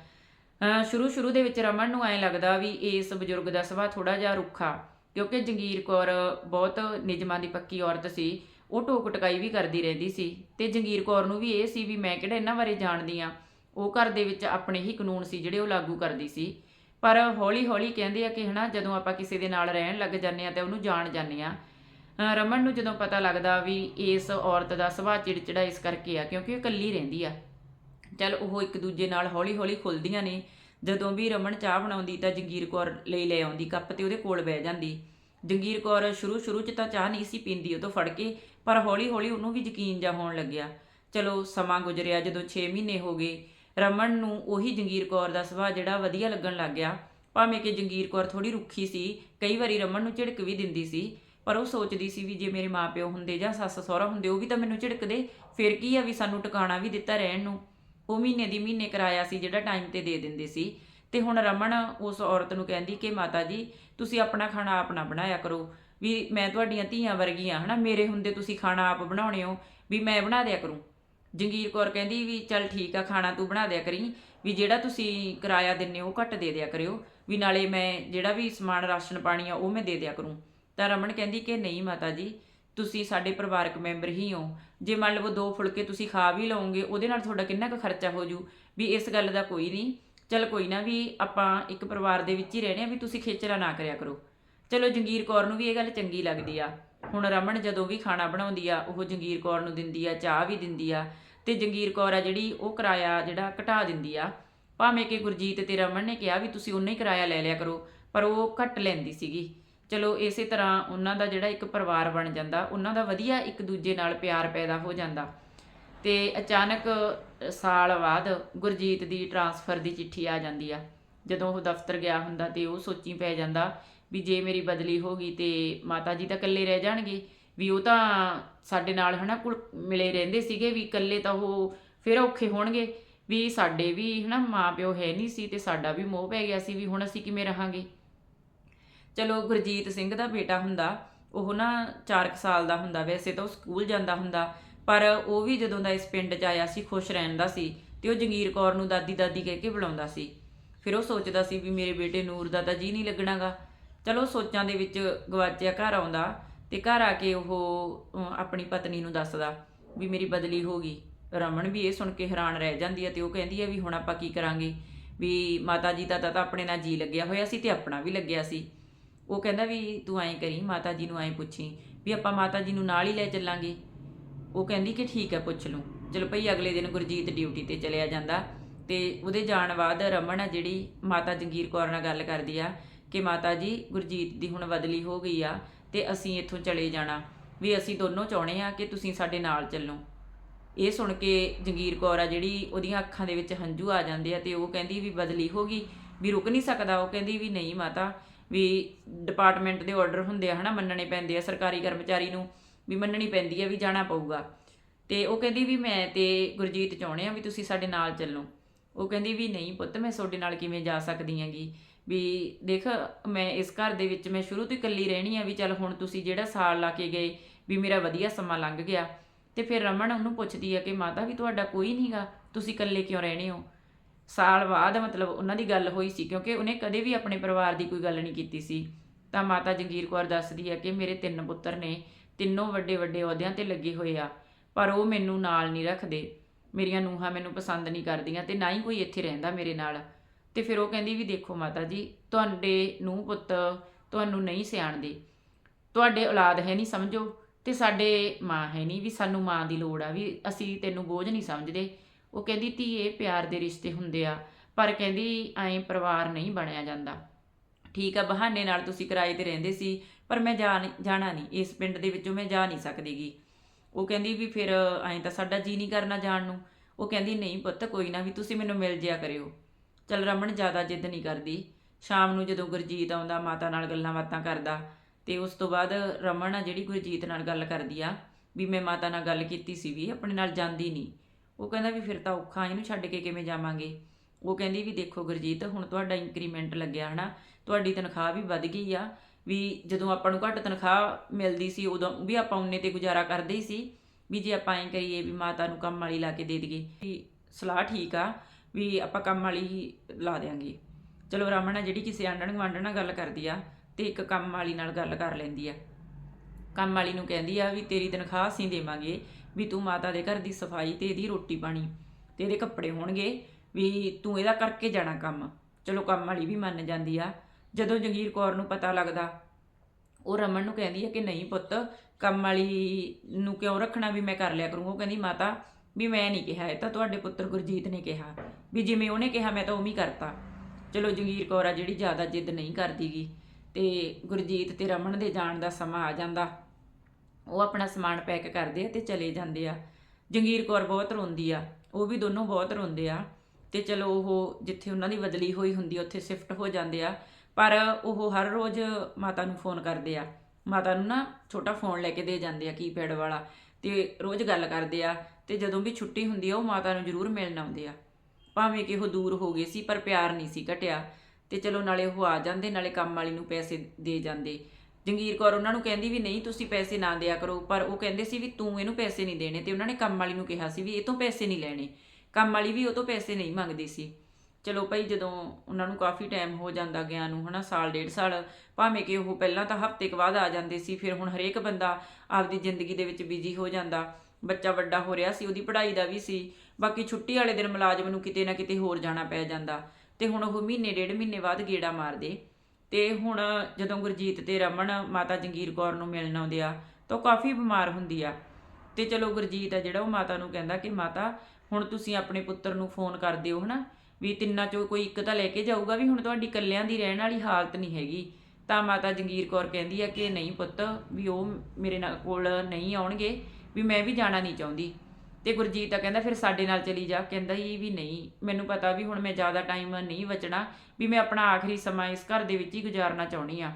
ਸ਼ੁਰੂ ਸ਼ੁਰੂ ਦੇ ਵਿੱਚ ਰਮਨ ਨੂੰ ਐਂ ਲੱਗਦਾ ਵੀ ਇਸ ਬਜ਼ੁਰਗ ਦਾ ਸੁਭਾਅ ਥੋੜਾ ਜਿਹਾ ਰੁੱਖਾ, ਕਿਉਂਕਿ ਜੰਗੀਰ ਕੌਰ ਬਹੁਤ ਨਿਜਮਾਂ ਦੀ ਪੱਕੀ ਔਰਤ ਸੀ, ਉਹ ਟੋਕ ਟਕਾਈ ਵੀ ਕਰਦੀ ਰਹਿੰਦੀ ਸੀ। ਤੇ ਜੰਗੀਰ ਕੌਰ ਨੂੰ ਵੀ ਇਹ ਸੀ ਵੀ ਮੈਂ ਕਿਹੜਾ ਇਹਨਾਂ ਬਾਰੇ ਜਾਣਦੀ ਆ। ਉਹ ਘਰ ਦੇ ਵਿੱਚ ਆਪਣੇ ਹੀ ਕਾਨੂੰਨ ਸੀ ਜਿਹੜੇ ਉਹ ਲਾਗੂ ਕਰਦੀ ਸੀ। ਪਰ ਹੌਲੀ ਹੌਲੀ ਕਹਿੰਦੇ ਆ ਕਿ ਹਨਾ, ਜਦੋਂ ਆਪਾਂ ਕਿਸੇ ਦੇ ਨਾਲ ਰਹਿਣ ਲੱਗ ਜਾਂਦੇ ਆ ਤੇ ਉਹਨੂੰ ਜਾਣ ਜਾਂਦੇ ਆ। ਰਮਨ ਨੂੰ ਜਦੋਂ ਪਤਾ ਲੱਗਦਾ ਵੀ ਇਸ ਔਰਤ ਦਾ ਸੁਭਾਅ ਚਿੜਚਿੜਾ ਇਸ ਕਰਕੇ ਆ, ਕਿਉਂਕਿ ਉਹ ਇਕੱਲੀ ਰਹਿੰਦੀ ਆ। ਚੱਲ ਉਹ ਇੱਕ ਦੂਜੇ ਨਾਲ ਹੌਲੀ ਹੌਲੀ ਖੁੱਲਦੀਆਂ ਨੇ। ਜਦੋਂ ਵੀ ਰਮਨ ਚਾਹ ਬਣਾਉਂਦੀ ਤਾਂ ਜੰਗੀਰ ਕੌਰ ਲਈ ਲੈ ਆਉਂਦੀ, ਕੱਪ ਤੇ ਉਹਦੇ ਕੋਲ ਬਹਿ ਜਾਂਦੀ। ਜੰਗੀਰ ਕੌਰ ਸ਼ੁਰੂ ਸ਼ੁਰੂ 'ਚ ਤਾਂ ਚਾਹ ਨਹੀਂ ਸੀ ਪੀਂਦੀ, ਉਹ ਤੋਂ ਫੜ ਕੇ, ਪਰ ਹੌਲੀ ਹੌਲੀ ਉਹਨੂੰ ਵੀ ਯਕੀਨ ਜਾ ਹੋਣ ਲੱਗਿਆ। ਚਲੋ ਸਮਾਂ ਗੁਜ਼ਰਿਆ, ਜਦੋਂ 6 ਮਹੀਨੇ ਹੋ ਗਏ ਰਮਨ ਨੂੰ ਉਹੀ ਜੰਗੀਰ ਕੌਰ ਦਾ ਸੁਭਾਅ ਜਿਹੜਾ ਵਧੀਆ ਲੱਗਣ ਲੱਗ ਗਿਆ। ਭਾਵੇਂ ਕਿ ਜੰਗੀਰ ਕੌਰ ਥੋੜੀ ਰੁੱਖੀ ਸੀ, ਕਈ ਵਾਰੀ ਰਮਨ ਨੂੰ ਝਿੜਕ ਵੀ ਦਿੰਦੀ ਸੀ, ਪਰ ਉਹ ਸੋਚਦੀ ਸੀ ਵੀ ਜੇ ਮੇਰੇ ਮਾਪਿਓ ਹੁੰਦੇ ਜਾਂ ਸੱਸ ਸਹੁਰਾ ਹੁੰਦੇ, ਉਹ ਵੀ ਤਾਂ ਮੈਨੂੰ ਝਿੜਕਦੇ ਫਿਰ ਕੀ ਆ ਵੀ ਸਾਨੂੰ ਟਿਕਾਣਾ ਵੀ ਦਿੱਤਾ ਰਹਿਣ ਨੂੰ? ਉਹ ਮਹੀਨੇ ਦੀ ਮਹੀਨੇ ਕਰਾਇਆ ਸੀ ਜਿਹੜਾ ਟਾਈਮ ਤੇ ਦੇ ਦਿੰਦੇ ਸੀ। ਤੇ ਹੁਣ ਰਮਨ ਉਸ ਔਰਤ ਨੂੰ ਕਹਿੰਦੀ ਕਿ ਮਾਤਾ ਜੀ, ਤੁਸੀਂ ਆਪਣਾ ਖਾਣਾ ਆਪ ਨਾ ਬਣਾਇਆ ਕਰੋ। ਵੀ ਮੈਂ ਤੁਹਾਡੀਆਂ ਧੀਆਂ ਵਰਗੀਆਂ, ਹਨਾ? ਮੇਰੇ ਹੁੰਦੇ ਤੁਸੀਂ ਖਾਣਾ ਆਪ ਬਣਾਉਣੇ ਹੋ, ਵੀ ਮੈਂ ਬਣਾ ਦਿਆ ਕਰੂੰ। ਜੰਗੀਰ ਕੌਰ ਕਹਿੰਦੀ ਵੀ ਚੱਲ ਠੀਕ ਆ, ਖਾਣਾ ਤੂੰ ਬਣਾ ਦਿਆ ਕਰੀ, ਵੀ ਜਿਹੜਾ ਤੁਸੀਂ ਕਿਰਾਇਆ ਦਿੰਨੇ ਹੋ ਘੱਟ ਦੇ ਦਿਆ ਕਰਿਓ, ਵੀ ਨਾਲੇ ਮੈਂ ਜਿਹੜਾ ਵੀ ਸਮਾਨ ਰਾਸ਼ਨ ਪਾਣੀ ਆ ਉਹ ਮੈਂ ਦੇ ਦਿਆ ਕਰੂੰ। ਤਾਂ ਰਮਨ ਕਹਿੰਦੀ ਕਿ ਨਹੀਂ ਮਾਤਾ ਜੀ, ਤੁਸੀਂ ਸਾਡੇ ਪਰਿਵਾਰਕ ਮੈਂਬਰ ਹੀ ਹੋ। ਜੇ ਮੰਨ ਲਵੋ ਦੋ ਫੁਲਕੇ ਤੁਸੀਂ ਖਾ ਵੀ ਲਓਗੇ, ਉਹਦੇ ਨਾਲ ਤੁਹਾਡਾ ਕਿੰਨਾ ਕੁ ਖਰਚਾ ਹੋ ਜੂ? ਵੀ ਇਸ ਗੱਲ ਦਾ ਕੋਈ ਨਹੀਂ। ਚਲ ਕੋਈ ਨਾ ਵੀ ਆਪਾਂ ਇੱਕ ਪਰਿਵਾਰ ਦੇ ਵਿੱਚ ਹੀ ਰਹਿਣੇ ਆ, ਵੀ ਤੁਸੀਂ ਖੇਚਲਾ ਨਾ ਕਰਿਆ ਕਰੋ। ਚਲੋ ਜੰਗੀਰ ਕੌਰ ਨੂੰ ਵੀ ਇਹ ਗੱਲ ਚੰਗੀ ਲੱਗਦੀ ਆ। ਹੁਣ ਰਮਨ ਜਦੋਂ ਵੀ ਖਾਣਾ ਬਣਾਉਂਦੀ ਆ, ਉਹ ਜੰਗੀਰ ਕੌਰ ਨੂੰ ਦਿੰਦੀ ਆ, ਚਾਹ ਵੀ ਦਿੰਦੀ ਆ ਤੇ ਜੰਗੀਰ ਕੌਰ ਆ ਜਿਹੜੀ ਉਹ ਕਿਰਾਇਆ ਜਿਹੜਾ ਘਟਾ ਦਿੰਦੀ ਆ। ਭਾਵੇਂ ਕਿ ਗੁਰਜੀਤ ਤੇ ਰਮਨ ਨੇ ਕਿਹਾ ਵੀ ਤੁਸੀਂ ਉਨਾ ਹੀ ਕਿਰਾਇਆ ਲੈ ਲਿਆ ਕਰੋ, ਪਰ ਉਹ ਘੱਟ ਲੈਂਦੀ ਸੀਗੀ। ਚਲੋ ਇਸੇ ਤਰ੍ਹਾਂ ਉਹਨਾਂ ਦਾ ਜਿਹੜਾ ਇੱਕ ਪਰਿਵਾਰ ਬਣ ਜਾਂਦਾ, ਉਹਨਾਂ ਦਾ ਵਧੀਆ ਇੱਕ ਦੂਜੇ ਨਾਲ ਪਿਆਰ ਪੈਦਾ ਹੋ ਜਾਂਦਾ। ਤੇ ਅਚਾਨਕ ਸਾਲ ਬਾਅਦ ਗੁਰਜੀਤ ਦੀ ਟਰਾਂਸਫਰ ਦੀ ਚਿੱਠੀ ਆ ਜਾਂਦੀ ਆ। ਜਦੋਂ ਉਹ ਦਫ਼ਤਰ ਗਿਆ ਹੁੰਦਾ ਤੇ ਉਹ ਸੋਚੀ ਪੈ ਜਾਂਦਾ ਵੀ ਜੇ ਮੇਰੀ ਬਦਲੀ ਹੋ ਗਈ ਤੇ ਮਾਤਾ ਜੀ ਤਾਂ ਇਕੱਲੇ ਰਹਿ ਜਾਣਗੇ, ਵੀ ਉਹ ਤਾਂ ਸਾਡੇ ਨਾਲ ਹਨਾ ਕੁਲ ਮਿਲੇ ਰਹਿੰਦੇ ਸੀਗੇ, ਵੀ ਇਕੱਲੇ ਤਾਂ ਉਹ ਫਿਰ ਔਖੇ ਹੋਣਗੇ। ਵੀ ਸਾਡੇ ਵੀ ਹਨਾ ਮਾਪਿਓ ਹੈ ਨਹੀਂ ਸੀ ਤੇ ਸਾਡਾ ਵੀ ਮੋਹ ਪੈ ਗਿਆ ਸੀ ਵੀ ਹੁਣ ਅਸੀਂ ਕਿਵੇਂ ਰਹਾਂਗੇ। ਚਲੋ ਗੁਰਜੀਤ ਸਿੰਘ ਦਾ ਬੇਟਾ ਹੁੰਦਾ, ਉਹ ਨਾ 4 ਸਾਲ ਦਾ ਹੁੰਦਾ, ਵੈਸੇ ਤਾਂ ਉਹ ਸਕੂਲ ਜਾਂਦਾ ਹੁੰਦਾ, ਪਰ ਉਹ ਵੀ ਜਦੋਂ ਦਾ ਇਸ ਪਿੰਡ 'ਚ ਆਇਆ ਸੀ, ਖੁਸ਼ ਰਹਿੰਦਾ ਸੀ ਤੇ ਉਹ ਜੰਗੀਰ ਕੌਰ ਨੂੰ ਦਾਦੀ ਦਾਦੀ ਕਹਿ ਕੇ ਬੁਲਾਉਂਦਾ ਸੀ। ਫਿਰ ਉਹ ਸੋਚਦਾ ਸੀ ਵੀ ਮੇਰੇ ਬੇਟੇ ਨੂਰ ਦਾ ਤਾਂ ਜੀ ਨਹੀਂ ਲੱਗਣਾਗਾ। ਚਲੋ ਸੋਚਾਂ ਦੇ ਵਿੱਚ ਗਵਾਚਿਆ ਘਰ ਆਉਂਦਾ ਤੇ ਘਰ ਆ ਕੇ ਉਹ ਆਪਣੀ ਪਤਨੀ ਨੂੰ ਦੱਸਦਾ ਵੀ ਮੇਰੀ ਬਦਲੀ ਹੋ ਗਈ। ਰਮਨ ਵੀ ਇਹ ਸੁਣ ਕੇ ਹੈਰਾਨ ਰਹਿ ਜਾਂਦੀ ਹੈ ਤੇ ਉਹ ਕਹਿੰਦੀ ਹੈ ਵੀ ਹੁਣ ਆਪਾਂ ਕੀ ਕਰਾਂਗੇ? ਵੀ ਮਾਤਾ ਜੀ ਦਾ ਤਾਂ ਆਪਣੇ ਨਾਲ ਜੀ ਲੱਗਿਆ ਹੋਇਆ ਸੀ ਤੇ ਆਪਣਾ ਵੀ ਲੱਗਿਆ ਸੀ। ਉਹ ਕਹਿੰਦਾ ਵੀ ਤੂੰ ਐਂ ਕਰੀ, ਮਾਤਾ ਜੀ ਨੂੰ ਐਂ ਪੁੱਛੀ ਵੀ ਆਪਾਂ ਮਾਤਾ ਜੀ ਨੂੰ ਨਾਲ ਹੀ ਲੈ ਚੱਲਾਂਗੇ। ਉਹ ਕਹਿੰਦੀ ਕਿ ਠੀਕ ਹੈ ਪੁੱਛ ਲੂੰ। ਚਲੋ ਭਈ ਅਗਲੇ ਦਿਨ ਗੁਰਜੀਤ ਡਿਊਟੀ ਤੇ ਚਲਿਆ ਜਾਂਦਾ ਤੇ ਉਹਦੇ ਜਾਣ ਬਾਅਦ ਰਮਨ ਆ ਜਿਹੜੀ ਮਾਤਾ ਜੰਗੀਰ ਕੌਰ ਨਾਲ ਗੱਲ ਕਰਦੀ ਆ ਕਿ ਮਾਤਾ ਜੀ, ਗੁਰਜੀਤ ਦੀ ਹੁਣ ਬਦਲੀ ਹੋ ਗਈ ਆ ਤੇ ਅਸੀਂ ਇੱਥੋਂ ਚਲੇ ਜਾਣਾ। ਵੀ ਅਸੀਂ ਦੋਨੋਂ ਚਾਹੁੰਦੇ ਆ ਕਿ ਤੁਸੀਂ ਸਾਡੇ ਨਾਲ ਚੱਲੋ। ਇਹ ਸੁਣ ਕੇ ਜੰਗੀਰ ਕੌਰ ਆ ਜਿਹੜੀ ਉਹਦੀਆਂ ਅੱਖਾਂ ਦੇ ਵਿੱਚ ਹੰਝੂ ਆ ਜਾਂਦੇ ਆ ਤੇ ਉਹ ਕਹਿੰਦੀ ਵੀ ਬਦਲੀ ਹੋ ਗਈ, ਵੀ ਰੁਕ ਨਹੀਂ ਸਕਦਾ। ਉਹ ਕਹਿੰਦੀ ਵੀ ਨਹੀਂ ਮਾਤਾ, ਵੀ ਡਿਪਾਰਟਮੈਂਟ ਦੇ ਆਰਡਰ ਹੁੰਦੇ ਆ ਹਨਾ, ਮੰਨਣੇ ਪੈਂਦੇ ਆ ਸਰਕਾਰੀ ਕਰਮਚਾਰੀ ਨੂੰ, ਵੀ ਮੰਨਣੀ ਪੈਂਦੀ ਆ ਵੀ ਜਾਣਾ ਪਊਗਾ। ਤੇ ਉਹ ਕਹਿੰਦੀ ਵੀ ਮੈਂ ਤੇ ਗੁਰਜੀਤ ਚਾਹੁੰਦੇ ਆ ਵੀ ਤੁਸੀਂ ਸਾਡੇ ਨਾਲ ਚੱਲੋ। ਉਹ ਕਹਿੰਦੀ ਵੀ ਨਹੀਂ ਪੁੱਤ, ਮੈਂ ਤੁਹਾਡੇ ਨਾਲ ਕਿਵੇਂ ਜਾ ਸਕਦੀ ਆਂਗੀ ਵੀ ਦੇਖ, ਮੈਂ ਇਸ ਘਰ ਦੇ ਵਿੱਚ ਮੈਂ ਸ਼ੁਰੂ ਤੋਂ ਹੀ ਇਕੱਲੀ ਰਹਿਣੀ ਆ ਵੀ ਚੱਲ ਹੁਣ ਤੁਸੀਂ ਜਿਹੜਾ ਸਾਲ ਲਾ ਕੇ ਗਏ ਵੀ ਮੇਰਾ ਵਧੀਆ ਸਮਾਂ ਲੰਘ ਗਿਆ। ਤੇ ਫਿਰ ਰਮਨ ਉਹਨੂੰ ਪੁੱਛਦੀ ਆ ਕਿ ਮਾਤਾ ਵੀ ਤੁਹਾਡਾ ਕੋਈ ਨਹੀਂਗਾ ਤੁਸੀਂ ਇਕੱਲੇ ਕਿਉਂ ਰਹਿਣੇ ਹੋ? ਸਾਲ ਬਾਅਦ ਮਤਲਬ ਉਹਨਾਂ ਦੀ ਗੱਲ ਹੋਈ ਸੀ ਕਿਉਂਕਿ ਉਹਨੇ ਕਦੇ ਵੀ ਆਪਣੇ ਪਰਿਵਾਰ ਦੀ ਕੋਈ ਗੱਲ ਨਹੀਂ ਕੀਤੀ ਸੀ। ਤਾਂ ਮਾਤਾ ਜੰਗੀਰ ਕੌਰ ਦੱਸਦੀ ਆ ਕਿ ਮੇਰੇ ਤਿੰਨ ਪੁੱਤਰ ਨੇ, ਤਿੰਨੋਂ ਵੱਡੇ ਵੱਡੇ ਅਹੁਦਿਆਂ ਤੇ ਲੱਗੇ ਹੋਏ ਆ, ਪਰ ਉਹ ਮੈਨੂੰ ਨਾਲ ਨਹੀਂ ਰੱਖਦੇ। ਮੇਰੀਆਂ ਨੂੰਹਾਂ ਮੈਨੂੰ ਪਸੰਦ ਨਹੀਂ ਕਰਦੀਆਂ ਤੇ ਨਾ ਹੀ ਕੋਈ ਇੱਥੇ ਰਹਿੰਦਾ ਮੇਰੇ ਨਾਲ। ਤੇ ਫਿਰ ਉਹ ਕਹਿੰਦੀ ਵੀ ਦੇਖੋ ਮਾਤਾ ਜੀ, ਤੁਹਾਡੇ ਨੂੰ ਪੁੱਤ ਤੁਹਾਨੂੰ ਨਹੀਂ ਸਿਆਣਦੇ। ਤੁਹਾਡੇ ਔਲਾਦ ਹੈ ਨਹੀਂ ਸਮਝੋ ਤੇ ਸਾਡੇ ਮਾਂ ਹੈ ਨਹੀਂ ਵੀ ਸਾਨੂੰ ਮਾਂ ਦੀ ਲੋੜ ਆ, ਵੀ ਅਸੀਂ ਤੈਨੂੰ ਬੋਝ ਨਹੀਂ ਸਮਝਦੇ। ਉਹ ਕਹਿੰਦੀ ਧੀਏ ਪਿਆਰ ਦੇ ਰਿਸ਼ਤੇ ਹੁੰਦੇ ਆ, ਪਰ ਕਹਿੰਦੀ ਐਂ ਪਰਿਵਾਰ ਨਹੀਂ ਬਣਿਆ ਜਾਂਦਾ। ਠੀਕ ਆ, ਬਹਾਨੇ ਨਾਲ ਤੁਸੀਂ ਕਿਰਾਏ ਤੇ ਰਹਿੰਦੇ ਸੀ, ਪਰ ਮੈਂ ਜਾ ਨਹੀਂ- ਜਾਣਾ ਨਹੀਂ, ਇਸ ਪਿੰਡ ਦੇ ਵਿੱਚੋਂ ਮੈਂ ਜਾ ਨਹੀਂ ਸਕਦੀਗੀ। ਉਹ ਕਹਿੰਦੀ ਵੀ ਫਿਰ ਐਂ ਤਾਂ ਸਾਡਾ ਜੀ ਨਹੀਂ ਕਰਨਾ ਜਾਣ ਨੂੰ। ਉਹ ਕਹਿੰਦੀ, ਨਹੀਂ ਪੁੱਤ, ਕੋਈ ਨਾ ਵੀ ਤੁਸੀਂ ਮੈਨੂੰ ਮਿਲ ਜਿਆ ਕਰਿਓ। ਚਲ ਰਮਨ ਜ਼ਿਆਦਾ ਜਿੱਦ ਨਹੀਂ ਕਰਦੀ। ਸ਼ਾਮ ਨੂੰ ਜਦੋਂ ਗੁਰਜੀਤ ਆਉਂਦਾ, ਮਾਤਾ ਨਾਲ ਗੱਲਾਂ ਬਾਤਾਂ ਕਰਦਾ, ਤੇ ਉਸ ਤੋਂ ਬਾਅਦ ਰਮਨ ਆ ਜਿਹੜੀ ਗੁਰਜੀਤ ਨਾਲ ਗੱਲ ਕਰਦੀ ਆ, ਵੀ ਮੈਂ ਮਾਤਾ ਨਾਲ ਗੱਲ ਕੀਤੀ ਸੀ ਵੀ ਆਪਣੇ ਨਾਲ ਜਾਂਦੀ ਨਹੀਂ। ਉਹ ਕਹਿੰਦਾ ਵੀ ਫਿਰ ਤਾਂ ਔਖਾ, ਇਹਨੂੰ ਛੱਡ ਕੇ ਕਿਵੇਂ ਜਾਵਾਂਗੇ? ਉਹ ਕਹਿੰਦੀ ਵੀ ਦੇਖੋ ਗੁਰਜੀਤ, ਹੁਣ ਤੁਹਾਡਾ ਇੰਕਰੀਮੈਂਟ ਲੱਗਿਆ ਹਨਾ, ਤੁਹਾਡੀ ਤਨਖਾਹ ਵੀ ਵੱਧ ਗਈ ਆ, ਵੀ ਜਦੋਂ ਆਪਾਂ ਨੂੰ ਘੱਟ ਤਨਖਾਹ ਮਿਲਦੀ ਸੀ, ਉਦੋਂ ਵੀ ਆਪਾਂ ਉਨੇ ਤੇ ਗੁਜ਼ਾਰਾ ਕਰਦੇ ਹੀ ਸੀ, ਵੀ ਜੇ ਆਪਾਂ ਐਂ ਕਰੀਏ ਵੀ ਮਾਤਾ ਨੂੰ ਕੰਮ ਵਾਲੀ ਲਾ ਕੇ ਦੇ ਦਈਏ, ਵੀ ਸਲਾਹ ਠੀਕ ਆ ਵੀ ਆਪਾਂ ਕੰਮ ਵਾਲੀ ਹੀ ਲਾ ਦੇਾਂਗੇ ਚਲੋ ਰਮਨ ਆ ਜਿਹੜੀ ਕਿਸੇ ਆਂਡਣ ਗੁਆਂਢਣ ਨਾਲ ਗੱਲ ਕਰਦੀ ਆ ਤੇ ਇੱਕ ਕੰਮ ਵਾਲੀ ਨਾਲ ਗੱਲ ਕਰ ਲੈਂਦੀ ਆ। ਕੰਮ ਵਾਲੀ ਨੂੰ ਕਹਿੰਦੀ ਆ ਵੀ ਤੇਰੀ ਤਨਖਾਹ ਅਸੀਂ ਦੇਵਾਂਗੇ ਵੀ ਤੂੰ ਮਾਤਾ ਦੇ ਘਰ ਦੀ ਸਫ਼ਾਈ ਤੇ ਇਹਦੀ ਰੋਟੀ ਪਾਣੀ ਤੇ ਇਹਦੇ ਕੱਪੜੇ ਹੋਣਗੇ ਵੀ ਤੂੰ ਇਹਦਾ ਕਰਕੇ ਜਾਣਾ ਕੰਮ। ਚਲੋ ਕੰਮ ਵਾਲੀ ਵੀ ਮੰਨ ਜਾਂਦੀ ਆ। ਜਦੋਂ ਜਗੀਰ ਕੌਰ ਨੂੰ ਪਤਾ ਲੱਗਦਾ, ਉਹ ਰਮਨ ਨੂੰ ਕਹਿੰਦੀ ਹੈ ਕਿ ਨਹੀਂ ਪੁੱਤ, ਕੰਮ ਵਾਲੀ ਨੂੰ ਕਿਉਂ ਰੱਖਣਾ ਵੀ ਮੈਂ ਕਰ ਲਿਆ ਕਰੂੰ? ਉਹ ਕਹਿੰਦੀ, ਮਾਤਾ, ਵੀ ਮੈਂ ਨਹੀਂ ਕਿਹਾ, ਇਹ ਤਾਂ ਤੁਹਾਡੇ ਪੁੱਤਰ ਗੁਰਜੀਤ ਨੇ ਕਿਹਾ। ਵੀ ਜਿਵੇਂ ਉਹਨੇ ਕਿਹਾ ਮੈਂ ਤਾਂ ਉਵੇਂ ਹੀ ਕਰਤਾ। ਚਲੋ ਜੰਗੀਰ ਕੌਰ ਆ ਜਿਹੜੀ ਜ਼ਿਆਦਾ ਜਿੱਦ ਨਹੀਂ ਕਰਦੀਗੀ। ਤੇ ਗੁਰਜੀਤ ਤੇ ਰਮਨ ਦੇ ਜਾਣ ਦਾ ਸਮਾਂ ਆ ਜਾਂਦਾ। ਉਹ ਆਪਣਾ ਸਮਾਨ ਪੈਕ ਕਰਦੇ ਆ ਤੇ ਚਲੇ ਜਾਂਦੇ ਆ। ਜੰਗੀਰ ਕੌਰ ਬਹੁਤ ਰੋਂਦੀ ਆ। ਉਹ ਵੀ ਦੋਨੋਂ ਬਹੁਤ ਰੋਂਦੇ ਆ। ਤੇ ਚਲੋ ਉਹ ਜਿੱਥੇ ਉਹਨਾਂ ਦੀ ਬਦਲੀ ਹੋਈ ਹੁੰਦੀ ਆ, ਉੱਥੇ ਸ਼ਿਫਟ ਹੋ ਜਾਂਦੇ ਆ। ਪਰ ਉਹ ਹਰ ਰੋਜ਼ ਮਾਤਾ ਨੂੰ ਫੋਨ ਕਰਦੇ ਆ। ਮਾਤਾ ਨੂੰ ਨਾ ਛੋਟਾ ਫੋਨ ਲੈ ਕੇ ਦੇ ਜਾਂਦੇ ਆ ਕੀਪੈਡ ਵਾਲਾ। ਤੇ ਰੋਜ਼ ਗੱਲ ਕਰਦੇ ਆ। ਤੇ ਜਦੋਂ ਵੀ ਛੁੱਟੀ ਹੁੰਦੀ ਆ ਉਹ ਮਾਤਾ ਨੂੰ ਜ਼ਰੂਰ ਮਿਲਣ ਆਉਂਦੇ ਆ। ਭਾਵੇਂ ਕਿ ਉਹ ਦੂਰ ਹੋ ਗਏ ਸੀ, ਪਰ ਪਿਆਰ ਨਹੀਂ ਸੀ ਘਟਿਆ। ਤੇ ਚਲੋ ਨਾਲੇ ਉਹ ਆ ਜਾਂਦੇ, ਨਾਲੇ ਕੰਮ ਵਾਲੀ ਨੂੰ ਪੈਸੇ ਦੇ ਜਾਂਦੇ। ਜੰਗੀਰ ਕੌਰ ਉਹਨਾਂ ਨੂੰ ਕਹਿੰਦੀ ਵੀ, ਨਹੀਂ, ਤੁਸੀਂ ਪੈਸੇ ਨਾ ਦਿਆ ਕਰੋ। ਪਰ ਉਹ ਕਹਿੰਦੇ ਸੀ ਵੀ, ਤੂੰ ਇਹਨੂੰ ਪੈਸੇ ਨਹੀਂ ਦੇਣੇ। ਤੇ ਉਹਨਾਂ ਨੇ ਕੰਮ ਵਾਲੀ ਨੂੰ ਕਿਹਾ ਸੀ ਵੀ, ਇਹ ਤੋਂ ਪੈਸੇ ਨਹੀਂ ਲੈਣੇ। ਕੰਮ ਵਾਲੀ ਵੀ ਉਹ ਤੋਂ ਪੈਸੇ ਨਹੀਂ ਮੰਗਦੀ ਸੀ। ਚਲੋ ਭਾਈ, ਜਦੋਂ ਉਹਨਾਂ ਨੂੰ ਕਾਫੀ ਟਾਈਮ ਹੋ ਜਾਂਦਾ ਗਿਆ ਨੂੰ, ਹਨਾ, ਸਾਲ, ਡੇਢ ਸਾਲ, ਭਾਵੇਂ ਕਿ ਉਹ ਪਹਿਲਾਂ ਤਾਂ ਹਫ਼ਤੇ ਕੁ ਬਾਅਦ ਆ ਜਾਂਦੇ ਸੀ, ਫਿਰ ਹੁਣ ਹਰੇਕ ਬੰਦਾ ਆਪਦੀ ਜ਼ਿੰਦਗੀ ਦੇ ਵਿੱਚ ਬਿਜ਼ੀ ਹੋ ਜਾਂਦਾ। ਬੱਚਾ ਵੱਡਾ ਹੋ ਰਿਹਾ ਸੀ, ਉਹਦੀ ਪੜ੍ਹਾਈ ਦਾ ਵੀ ਸੀ। ਬਾਕੀ ਛੁੱਟੀ ਵਾਲੇ ਦਿਨ ਮੁਲਾਜ਼ਮ ਨੂੰ ਕਿਤੇ ਨਾ ਕਿਤੇ ਹੋਰ ਜਾਣਾ ਪੈ ਜਾਂਦਾ। ਤੇ ਹੁਣ ਉਹ ਮਹੀਨੇ, ਡੇਢ ਮਹੀਨੇ ਬਾਅਦ ਗੇੜਾ ਮਾਰਦੇ। ਤੇ ਹੁਣ ਜਦੋਂ ਗੁਰਜੀਤ ਤੇ ਰਮਨ, ਮਾਤਾ ਜੰਗੀਰ ਕੌਰ ਨੂੰ ਮਿਲਣ ਆਉਂਦੇ ਆ, ਤਾਂ ਉਹ ਕਾਫੀ ਬਿਮਾਰ ਹੁੰਦੀ ਆ। ਤੇ ਚਲੋ ਗੁਰਜੀਤ ਆ ਜਿਹੜਾ, ਉਹ ਮਾਤਾ ਨੂੰ ਕਹਿੰਦਾ ਕਿ ਮਾਤਾ, ਹੁਣ ਤੁਸੀਂ ਆਪਣੇ ਪੁੱਤਰ ਨੂੰ ਫੋਨ ਕਰ ਦਿਓ, ਹਨਾ? ਵੀ ਤਿੰਨਾਂ ਚੋਂ ਕੋਈ ਇੱਕ ਤਾਂ ਲੈ ਕੇ ਜਾਊਗਾ ਵੀ ਹੁਣ ਤੁਹਾਡੀ ਇਕੱਲਿਆਂ ਦੀ ਰਹਿਣ ਵਾਲੀ ਹਾਲਤ ਨਹੀਂ ਹੈਗੀ। ਤਾਂ ਮਾਤਾ ਜੰਗੀਰ ਕੌਰ ਕਹਿੰਦੀ ਆ ਕਿ ਨਹੀਂ ਪੁੱਤ, ਵੀ ਉਹ ਮੇਰੇ ਨਾਲ ਕੋਲ ਨਹੀਂ ਆਉਣਗੇ, ਵੀ ਮੈਂ ਵੀ ਜਾਣਾ ਨਹੀਂ ਚਾਹੁੰਦੀ। ਤੇ ਗੁਰਜੀਤ ਤਾਂ ਕਹਿੰਦਾ, ਫਿਰ ਸਾਡੇ ਨਾਲ ਚਲੀ ਜਾ। ਕਹਿੰਦਾ ਹੀ ਵੀ ਨਹੀਂ। ਮੈਨੂੰ ਪਤਾ ਵੀ ਹੁਣ ਮੈਂ ਜ਼ਿਆਦਾ ਟਾਈਮ ਨਹੀਂ ਬਚਣਾ, ਵੀ ਮੈਂ ਆਪਣਾ ਆਖਰੀ ਸਮਾਂ ਇਸ ਘਰ ਦੇ ਵਿੱਚ ਹੀ ਗੁਜ਼ਾਰਨਾ ਚਾਹੁੰਦੀ ਆ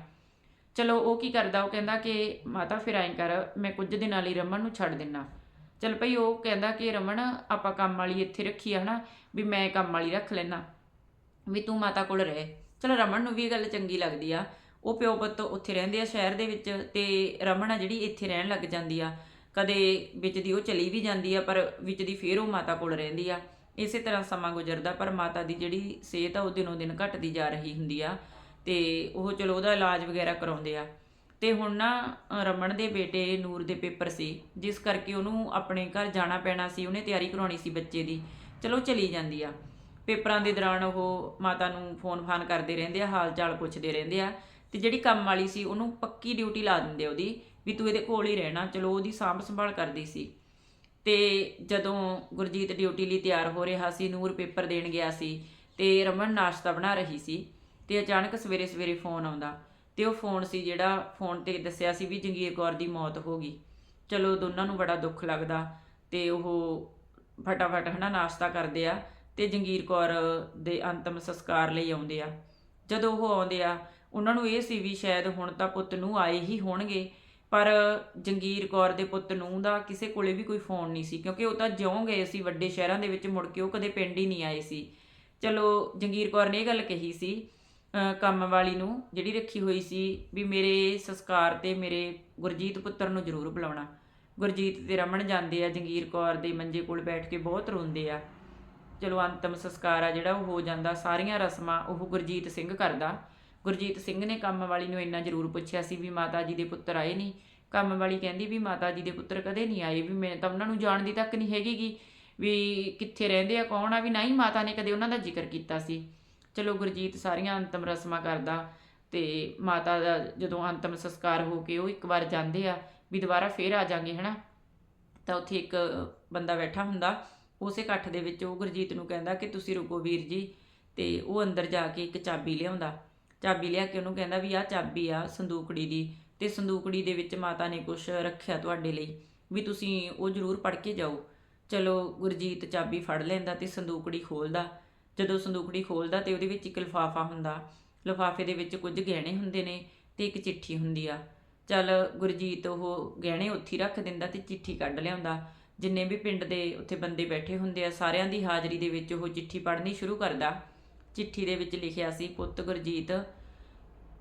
ਚਲੋ, ਉਹ ਕੀ ਕਰਦਾ? ਉਹ ਕਹਿੰਦਾ ਕਿ, ਮਾਤਾ, ਫਿਰ ਐਂ ਕਰ, ਮੈਂ ਕੁਝ ਦਿਨਾਂ ਲਈ ਰਮਨ ਨੂੰ ਛੱਡ ਦਿੰਨਾ। ਚਲ ਭਈ ਉਹ ਕਹਿੰਦਾ ਕਿ, ਰਮਨ, ਆਪਾਂ ਕੰਮ ਵਾਲੀ ਇੱਥੇ ਰੱਖੀ ਆ ਹਨਾ, ਵੀ ਮੈਂ ਕੰਮ ਵਾਲੀ ਰੱਖ ਲੈਣਾ ਵੀ ਤੂੰ ਮਾਤਾ ਕੋਲ ਰਹਿ। ਚਲ, ਰਮਨ ਨੂੰ ਵੀ ਇਹ ਗੱਲ ਚੰਗੀ ਲੱਗਦੀ ਆ। ਉਹ ਪਿਓ ਪੁੱਤ ਉੱਥੇ ਰਹਿੰਦੇ ਆ ਸ਼ਹਿਰ ਦੇ ਵਿੱਚ ਤੇ ਰਮਨ ਆ ਜਿਹੜੀ ਇੱਥੇ ਰਹਿਣ ਲੱਗ ਜਾਂਦੀ ਆ। ਕਦੇ ਵਿੱਚ ਦੀ ਉਹ ਚਲੀ ਵੀ ਜਾਂਦੀ ਆ ਪਰ ਵਿੱਚ ਦੀ ਫੇਰ ਉਹ ਮਾਤਾ ਕੋਲ ਰਹਿੰਦੀ ਆ। ਇਸੇ ਤਰ੍ਹਾਂ ਸਮਾਂ ਗੁਜ਼ਰਦਾ ਪਰ ਮਾਤਾ ਦੀ ਜਿਹੜੀ ਸਿਹਤ ਆ ਉਹ ਦਿਨੋਂ ਦਿਨ ਘਟਦੀ ਜਾ ਰਹੀ ਹੁੰਦੀ ਆ। ਤੇ ਉਹ ਚਲੋ ਉਹਦਾ ਇਲਾਜ ਵਗੈਰਾ ਕਰਾਉਂਦੇ ਆ। ਤੇ ਹੁਣ ਨਾ ਅ, ਰਮਨ ਦੇ ਬੇਟੇ ਨੂਰ ਦੇ ਪੇਪਰ ਸੀ ਜਿਸ ਕਰਕੇ ਉਹਨੂੰ ਆਪਣੇ ਘਰ ਜਾਣਾ ਪੈਣਾ ਸੀ ਉਹਨੇ ਤਿਆਰੀ ਕਰਾਉਣੀ ਸੀ ਬੱਚੇ ਦੀ। ਚਲੋ ਚਲੀ ਜਾਂਦੀ ਆ। ਪੇਪਰਾਂ ਦੇ ਦੌਰਾਨ ਉਹ ਮਾਤਾ ਨੂੰ ਫੋਨ ਫਾਨ ਕਰਦੇ ਰਹਿੰਦੇ ਆ ਹਾਲ ਚਾਲ ਪੁੱਛਦੇ ਰਹਿੰਦੇ ਆ। ਤੇ ਜਿਹੜੀ ਕੰਮ ਵਾਲੀ ਸੀ ਉਹਨੂੰ ਪੱਕੀ ਡਿਊਟੀ ਲਾ ਦਿੰਦੇ ਉਹਦੀ। ਵੀ ਤੂੰ ਇਹਦੇ ਕੋਲ ਹੀ ਰਹਿਣਾ। ਚਲੋ ਉਹਦੀ ਸਾਂਭ ਸੰਭਾਲ ਕਰਦੀ ਸੀ। ਤੇ ਜਦੋਂ ਗੁਰਜੀਤ ਡਿਊਟੀ ਲਈ ਤਿਆਰ ਹੋ ਰਿਹਾ ਸੀ, ਨੂਰ ਪੇਪਰ ਦੇਣ ਗਿਆ ਸੀ ਤੇ ਰਮਨ ਨਾਸ਼ਤਾ ਬਣਾ ਰਹੀ ਸੀ ਤੇ ਅਚਾਨਕ ਸਵੇਰੇ ਸਵੇਰੇ ਫੋਨ ਆਉਂਦਾ ਤੇ ਉਹ ਫੋਨ ਸੀ ਜਿਹੜਾ ਫੋਨ ਤੇ ਦੱਸਿਆ ਸੀ ਵੀ ਜੰਗੀਰ ਕੌਰ ਦੀ ਮੌਤ ਹੋ ਗਈ। ਚਲੋ ਦੋਨਾਂ ਨੂੰ ਬੜਾ ਦੁੱਖ ਲੱਗਦਾ ਤੇ ਉਹ ਫਟਾਫਟ ਹਨਾ ਨਾਸ਼ਤਾ ਕਰਦੇ ਆ ਤੇ ਜੰਗੀਰ ਕੌਰ ਦੇ ਅੰਤਮ ਸੰਸਕਾਰ ਲਈ ਆਉਂਦੇ ਆ। ਜਦੋਂ ਉਹ ਆਉਂਦੇ ਆ, ਉਹਨਾਂ ਨੂੰ ਇਹ ਸੀ ਵੀ ਸ਼ਾਇਦ ਹੁਣ ਤਾਂ ਪੁੱਤ ਨੂੰ ਆਏ ਹੀ ਹੋਣਗੇ। ਪਰ ਜੰਗੀਰ ਕੌਰ ਦੇ ਪੁੱਤ ਨੂੰ ਦਾ ਕਿਸੇ ਕੋਲੇ ਵੀ ਕੋਈ ਫੋਨ ਨਹੀਂ ਸੀ, ਕਿਉਂਕਿ ਉਹ ਤਾਂ ਜਿਉਂ ਗਏ ਸੀ ਵੱਡੇ ਸ਼ਹਿਰਾਂ ਦੇ ਵਿੱਚ ਮੁੜ ਕੇ, ਉਹ ਕਦੇ ਪਿੰਡ ਹੀ ਨਹੀਂ ਆਏ ਸੀ। ਚਲੋ, ਜੰਗੀਰ ਕੌਰ ਨੇ ਇਹ ਗੱਲ ਕਹੀ ਸੀ ਕੰਮ ਵਾਲੀ ਨੂੰ, ਜਿਹੜੀ ਰੱਖੀ ਹੋਈ ਸੀ ਵੀ ਮੇਰੇ ਸੰਸਕਾਰ ਤੇ ਮੇਰੇ ਗੁਰਜੀਤ ਪੁੱਤਰ ਨੂੰ ਜ਼ਰੂਰ ਬੁਲਾਉਣਾ। ਗੁਰਜੀਤ ਤੇ ਰਮਣ ਜਾਂਦੇ ਆ, ਜੰਗੀਰ ਕੌਰ ਦੇ ਮੰਜੇ ਕੋਲ ਬੈਠ ਕੇ ਬਹੁਤ ਰੋਂਦੇ ਆ। ਚਲੋ, ਅੰਤਮ ਸੰਸਕਾਰ ਆ ਜਿਹੜਾ, ਉਹ ਹੋ ਜਾਂਦਾ, ਸਾਰੀਆਂ ਰਸਮਾਂ ਉਹ ਗੁਰਜੀਤ ਸਿੰਘ ਕਰਦਾ। ਗੁਰਜੀਤ ਸਿੰਘ ਨੇ ਕੰਮ ਵਾਲੀ ਨੂੰ ਇੰਨਾ ਜ਼ਰੂਰ ਪੁੱਛਿਆ ਸੀ ਵੀ ਮਾਤਾ ਜੀ ਦੇ ਪੁੱਤਰ ਆਏ ਨਹੀਂ। ਕੰਮ ਵਾਲੀ ਕਹਿੰਦੀ ਵੀ ਮਾਤਾ ਜੀ ਦੇ ਪੁੱਤਰ ਕਦੇ ਨਹੀਂ ਆਏ ਵੀ ਮੈਂ ਤਾਂ ਉਹਨਾਂ ਨੂੰ ਜਾਣਦੀ ਤੱਕ ਨਹੀਂ ਹੈਗੀਗੀ ਵੀ ਕਿੱਥੇ ਰਹਿੰਦੇ ਆ, ਕੌਣ ਆ? ਵੀ ਨਾ ਹੀ ਮਾਤਾ ਨੇ ਕਦੇ ਉਹਨਾਂ ਦਾ ਜ਼ਿਕਰ ਕੀਤਾ ਸੀ। ਚਲੋ ਗੁਰਜੀਤ ਸਾਰੀਆਂ ਅੰਤਮ ਰਸਮਾਂ ਕਰਦਾ ਤੇ ਮਾਤਾ ਦਾ ਜਦੋਂ ਅੰਤਮ ਸੰਸਕਾਰ ਹੋ ਕੇ ਉਹ ਇੱਕ ਵਾਰ ਜਾਂਦੇ ਆ ਵੀ ਦੁਬਾਰਾ ਫੇਰ ਆ ਜਾਾਂਗੇ, ਹਨਾ? ਤਾਂ ਉੱਥੇ ਇੱਕ ਬੰਦਾ ਬੈਠਾ ਹੁੰਦਾ, ਉਸੇ ਇਕੱਠ ਦੇ ਵਿੱਚ ਉਹ ਗੁਰਜੀਤ ਨੂੰ ਕਹਿੰਦਾ ਕਿ ਤੁਸੀਂ ਰੁਕੋ ਵੀਰ ਜੀ ਤੇ ਉਹ ਅੰਦਰ ਜਾ ਕੇ ਇੱਕ ਚਾਬੀ ਲਿਆਉਂਦਾ। ਚਾਬੀ ਲਿਆ ਕੇ ਉਹਨੂੰ ਕਹਿੰਦਾ ਵੀ ਆਹ ਚਾਬੀ ਆ ਸੰਦੂਕੜੀ ਦੀ ਤੇ ਸੰਦੂਕੜੀ ਦੇ ਵਿੱਚ ਮਾਤਾ ਨੇ ਕੁਝ ਰੱਖਿਆ ਤੁਹਾਡੇ ਲਈ, ਵੀ ਤੁਸੀਂ ਉਹ ਜ਼ਰੂਰ ਪੜ੍ਹ ਕੇ ਜਾਓ। ਚਲੋ ਗੁਰਜੀਤ ਚਾਬੀ ਫੜ ਲੈਂਦਾ ਤੇ ਸੰਦੂਕੜੀ ਖੋਲਦਾ। ਜਦੋਂ ਸੰਦੂਕੜੀ ਖੋਲਦਾ ਤੇ ਉਹਦੇ ਵਿੱਚ ਇੱਕ ਲਿਫਾਫਾ ਹੁੰਦਾ, ਲਿਫਾਫੇ ਦੇ ਵਿੱਚ ਕੁਝ ਗਹਿਣੇ ਹੁੰਦੇ ਨੇ ਤੇ ਇੱਕ ਚਿੱਠੀ ਹੁੰਦੀ ਆ। ਚੱਲ ਗੁਰਜੀਤ ਉਹ ਗਹਿਣੇ ਉੱਥੇ ਹੀ ਰੱਖ ਦਿੰਦਾ ਤੇ ਚਿੱਠੀ ਕੱਢ ਲਿਆਉਂਦਾ। ਜਿੰਨੇ ਵੀ ਪਿੰਡ ਦੇ ਉੱਥੇ ਬੰਦੇ ਬੈਠੇ ਹੁੰਦੇ ਆ, ਸਾਰਿਆਂ ਦੀ ਹਾਜ਼ਰੀ ਦੇ ਵਿੱਚ ਉਹ ਚਿੱਠੀ ਪੜ੍ਹਨੀ ਸ਼ੁਰੂ ਕਰਦਾ। ਚਿੱਠੀ ਦੇ ਵਿੱਚ ਲਿਖਿਆ ਸੀ, ਪੁੱਤ ਗੁਰਜੀਤ,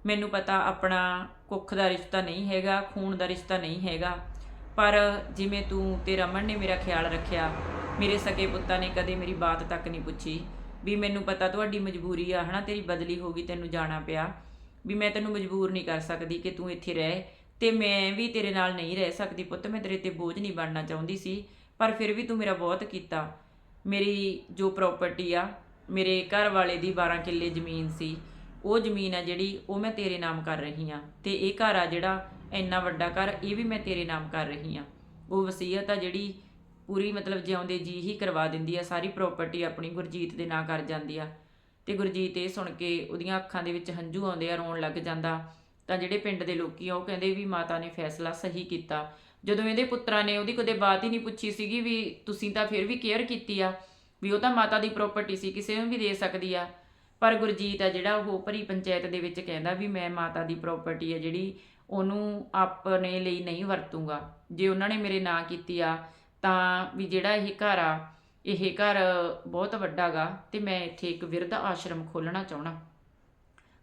ਮੈਨੂੰ ਪਤਾ ਆਪਣਾ ਕੁੱਖ ਦਾ ਰਿਸ਼ਤਾ ਨਹੀਂ ਹੈਗਾ, ਖੂਨ ਦਾ ਰਿਸ਼ਤਾ ਨਹੀਂ ਹੈਗਾ, ਪਰ ਜਿਵੇਂ ਤੂੰ ਤੇ ਰਮਨ ਨੇ ਮੇਰਾ ਖਿਆਲ ਰੱਖਿਆ, ਮੇਰੇ ਸਕੇ ਪੁੱਤਾਂ ਨੇ ਕਦੇ ਮੇਰੀ ਬਾਤ ਤੱਕ ਨਹੀਂ ਪੁੱਛੀ, ਵੀ ਮੈਨੂੰ ਪਤਾ ਤੁਹਾਡੀ ਮਜਬੂਰੀ ਆ, ਹਨਾ, ਤੇਰੀ ਬਦਲੀ ਹੋ ਗਈ, ਤੈਨੂੰ ਜਾਣਾ ਪਿਆ, ਵੀ ਮੈਂ ਤੈਨੂੰ ਮਜਬੂਰ ਨਹੀਂ ਕਰ ਸਕਦੀ ਕਿ ਤੂੰ ਇੱਥੇ ਰਹਿ, ਤੇ ਮੈਂ ਵੀ ਤੇਰੇ ਨਾਲ ਨਹੀਂ ਰਹਿ ਸਕਦੀ ਪੁੱਤ, ਮੈਂ ਤੇਰੇ ਤੇ ਬੋਝ ਨਹੀਂ ਬਣਨਾ ਚਾਹੁੰਦੀ ਸੀ, ਪਰ ਫਿਰ ਵੀ ਤੂੰ ਮੇਰਾ ਬਹੁਤ ਕੀਤਾ, ਮੇਰੀ ਜੋ ਪ੍ਰਾਪਰਟੀ ਆ ਮੇਰੇ ਘਰ ਵਾਲੇ ਦੀ 12 ਕਿੱਲੇ ਜ਼ਮੀਨ ਸੀ, ਉਹ ਜ਼ਮੀਨ ਆ ਜਿਹੜੀ ਉਹ ਮੈਂ ਤੇਰੇ ਨਾਮ ਕਰ ਰਹੀ ਆ ਤੇ ਇਹ ਘਰ ਆ ਜਿਹੜਾ ਇੰਨਾ ਵੱਡਾ ਘਰ, ਇਹ ਵੀ ਮੈਂ ਤੇਰੇ ਨਾਮ ਕਰ ਰਹੀ ਆ ਉਹ ਵਸੀਅਤ ਆ ਜਿਹੜੀ ਪੂਰੀ ਮਤਲਬ ਜਿਉਂਦੇ ਜੀ ਹੀ ਕਰਵਾ ਦਿੰਦੀ ਆ, ਸਾਰੀ ਪ੍ਰਾਪਰਟੀ ਆਪਣੀ ਗੁਰਜੀਤ ਦੇ ਨਾਂ ਕਰ ਜਾਂਦੀ ਆ। ਤੇ ਗੁਰਜੀਤ ਇਹ ਸੁਣ ਕੇ ਉਹਦੀਆਂ ਅੱਖਾਂ ਦੇ ਵਿੱਚ ਹੰਝੂ ਆਉਂਦੇ ਆ, ਰੋਣ ਲੱਗ ਜਾਂਦਾ। ਤਾਂ ਜਿਹੜੇ ਪਿੰਡ ਦੇ ਲੋਕੀ ਆ, ਉਹ ਕਹਿੰਦੇ ਵੀ ਮਾਤਾ ਨੇ ਫੈਸਲਾ ਸਹੀ ਕੀਤਾ। ਜਦੋਂ ਇਹਦੇ ਪੁੱਤਰਾਂ ਨੇ ਉਹਦੀ ਕਦੇ ਬਾਤ ਹੀ ਨਹੀਂ ਪੁੱਛੀ ਸੀਗੀ ਵੀ ਤੁਸੀਂ ਤਾਂ ਫਿਰ ਵੀ ਕੇਅਰ ਕੀਤੀ ਆ ਵੀ ਉਹ ਤਾਂ ਮਾਤਾ ਦੀ ਪ੍ਰਾਪਰਟੀ ਸੀ, ਕਿਸੇ ਨੂੰ ਵੀ ਦੇ ਸਕਦੀ ਆ। ਪਰ ਗੁਰਜੀਤ ਆ ਜਿਹੜਾ ਉਹ ਭਰੀ ਪੰਚਾਇਤ ਦੇ ਵਿੱਚ ਕਹਿੰਦਾ ਵੀ ਮੈਂ ਮਾਤਾ ਦੀ ਪ੍ਰਾਪਰਟੀ ਆ ਜਿਹੜੀ, ਉਹਨੂੰ ਆਪਣੇ ਲਈ ਨਹੀਂ ਵਰਤੂੰਗਾ। ਜੇ ਉਹਨਾਂ ਨੇ ਮੇਰੇ ਨਾਂ ਕੀਤੀ ਆ, ਤਾਂ ਵੀ ਜਿਹੜਾ ਇਹ ਘਰ ਆ, ਇਹ ਘਰ ਬਹੁਤ ਵੱਡਾ ਗਾ ਤੇ ਮੈਂ ਇੱਥੇ ਇੱਕ ਵਿਰਧ ਆਸ਼ਰਮ ਖੋਲਣਾ ਚਾਹਣਾ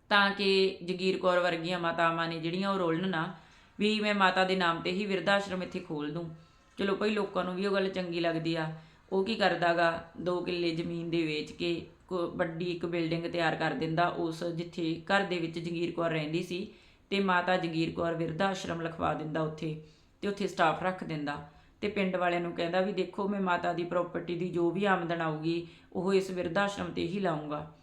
ਤਾਂ ਕਿ ਜਗੀਰ ਕੌਰ ਵਰਗੀਆਂ ਮਾਤਾਵਾਂ ਨੇ ਜਿਹੜੀਆਂ ਉਹ ਰੋਲਣ ਨਾ, ਵੀ ਮੈਂ ਮਾਤਾ ਦੇ ਨਾਮ ਤੇ ਹੀ ਵਿਰਧ ਆਸ਼ਰਮ ਇੱਥੇ ਖੋਲ ਦੂੰ। ਚਲੋ ਭਈ, ਲੋਕਾਂ ਨੂੰ ਵੀ ਉਹ ਗੱਲ ਚੰਗੀ ਲੱਗਦੀ ਆ। ਉਹ ਕੀ ਕਰਦਾਗਾ 2 ਕਿੱਲੇ ਜ਼ਮੀਨ ਦੇ ਵੇਚ ਕੇ ਕੋ- ਵੱਡੀ ਇੱਕ ਬਿਲਡਿੰਗ ਤਿਆਰ ਕਰ ਦਿੰਦਾ, ਉਸ ਜਿੱਥੇ ਘਰ ਦੇ ਵਿੱਚ ਜਗੀਰ ਕੌਰ ਰਹਿੰਦੀ ਸੀ ਤੇ ਮਾਤਾ ਜਗੀਰ ਕੌਰ ਵਿਰਧ ਆਸ਼ਰਮ ਲਿਖਵਾ ਦਿੰਦਾ ਉੱਥੇ ਤੇ ਉੱਥੇ ਸਟਾਫ ਰੱਖ ਦਿੰਦਾ। ਤੇ ਪਿੰਡ ਵਾਲਿਆਂ ਨੂੰ ਕਹਿੰਦਾ ਵੀ ਦੇਖੋ, ਮੈਂ ਮਾਤਾ ਦੀ ਪ੍ਰਾਪਰਟੀ ਦੀ ਜੋ ਵੀ ਆਮਦਨ ਆਊਗੀ, ਉਹ ਇਸ ਵਿਰਧ ਆਸ਼ਰਮ ਤੇ ਹੀ ਲਾਉਂਗਾ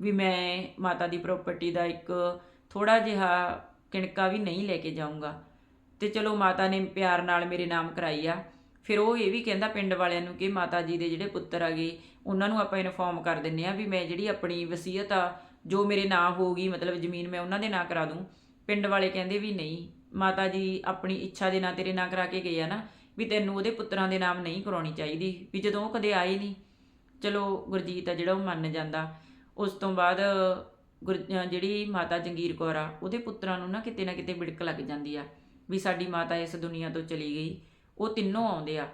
ਵੀ ਮੈਂ ਮਾਤਾ ਦੀ ਪ੍ਰਾਪਰਟੀ ਦਾ ਇੱਕ ਥੋੜਾ ਜਿਹਾ ਕਿਣਕਾ ਵੀ ਨਹੀਂ ਲੈ ਕੇ ਜਾਊਂਗਾ। ਤੇ ਚਲੋ ਮਾਤਾ ਨੇ ਪਿਆਰ ਨਾਲ ਮੇਰੇ ਨਾਮ ਕਰਾਈ ਆ। ਫਿਰ ਉਹ ਇਹ ਵੀ ਕਹਿੰਦਾ ਪਿੰਡ ਵਾਲਿਆਂ ਨੂੰ ਕਿ ਮਾਤਾ ਜੀ ਦੇ ਜਿਹੜੇ ਪੁੱਤਰ ਆਗੇ ਉਹਨਾਂ ਨੂੰ ਆਪਾਂ ਇਨਫੋਰਮ ਕਰ ਦਿੰਨੇ ਆ ਵੀ ਮੈਂ ਜਿਹੜੀ ਆਪਣੀ ਵਸੀਅਤ ਆ, ਜੋ ਮੇਰੇ ਨਾਂ ਹੋਊਗੀ ਮਤਲਬ ਜ਼ਮੀਨ ਮੈਂ ਉਹਨਾਂ ਦੇ ਨਾਂ ਕਰਾ ਦੂੰ। ਪਿੰਡ ਵਾਲੇ ਕਹਿੰਦੇ ਵੀ ਨਹੀਂ, ਮਾਤਾ ਜੀ ਆਪਣੀ ਇੱਛਾ ਦੇ ਨਾਂ ਤੇਰੇ ਨਾਂ ਕਰਾ ਕੇ ਗਏ ਆ ਨਾ, ਵੀ ਤੈਨੂੰ ਉਹਦੇ ਪੁੱਤਰਾਂ ਦੇ ਨਾਮ ਨਹੀਂ ਕਰਾਉਣੀ ਚਾਹੀਦੀ, ਵੀ ਜਦੋਂ ਉਹ ਕਦੇ ਆਏ ਨਹੀਂ। ਚਲੋ ਗੁਰਜੀਤ ਆ ਜਿਹੜਾ ਉਹ ਮੰਨ ਜਾਂਦਾ। ਉਸ ਤੋਂ ਬਾਅਦ ਗੁਰ ਜਿਹੜੀ ਮਾਤਾ ਜੰਗੀਰ ਕੌਰ ਆ, ਉਹਦੇ ਪੁੱਤਰਾਂ ਨੂੰ ਨਾ ਕਿਤੇ ਨਾ ਕਿਤੇ ਬਿੜਕ ਲੱਗ ਜਾਂਦੀ ਆ, ਵੀ ਸਾਡੀ ਮਾਤਾ ਇਸ ਦੁਨੀਆ ਤੋਂ ਚਲੀ ਗਈ। ਉਹ ਤਿੰਨੋਂ ਆਉਂਦੇ ਆ,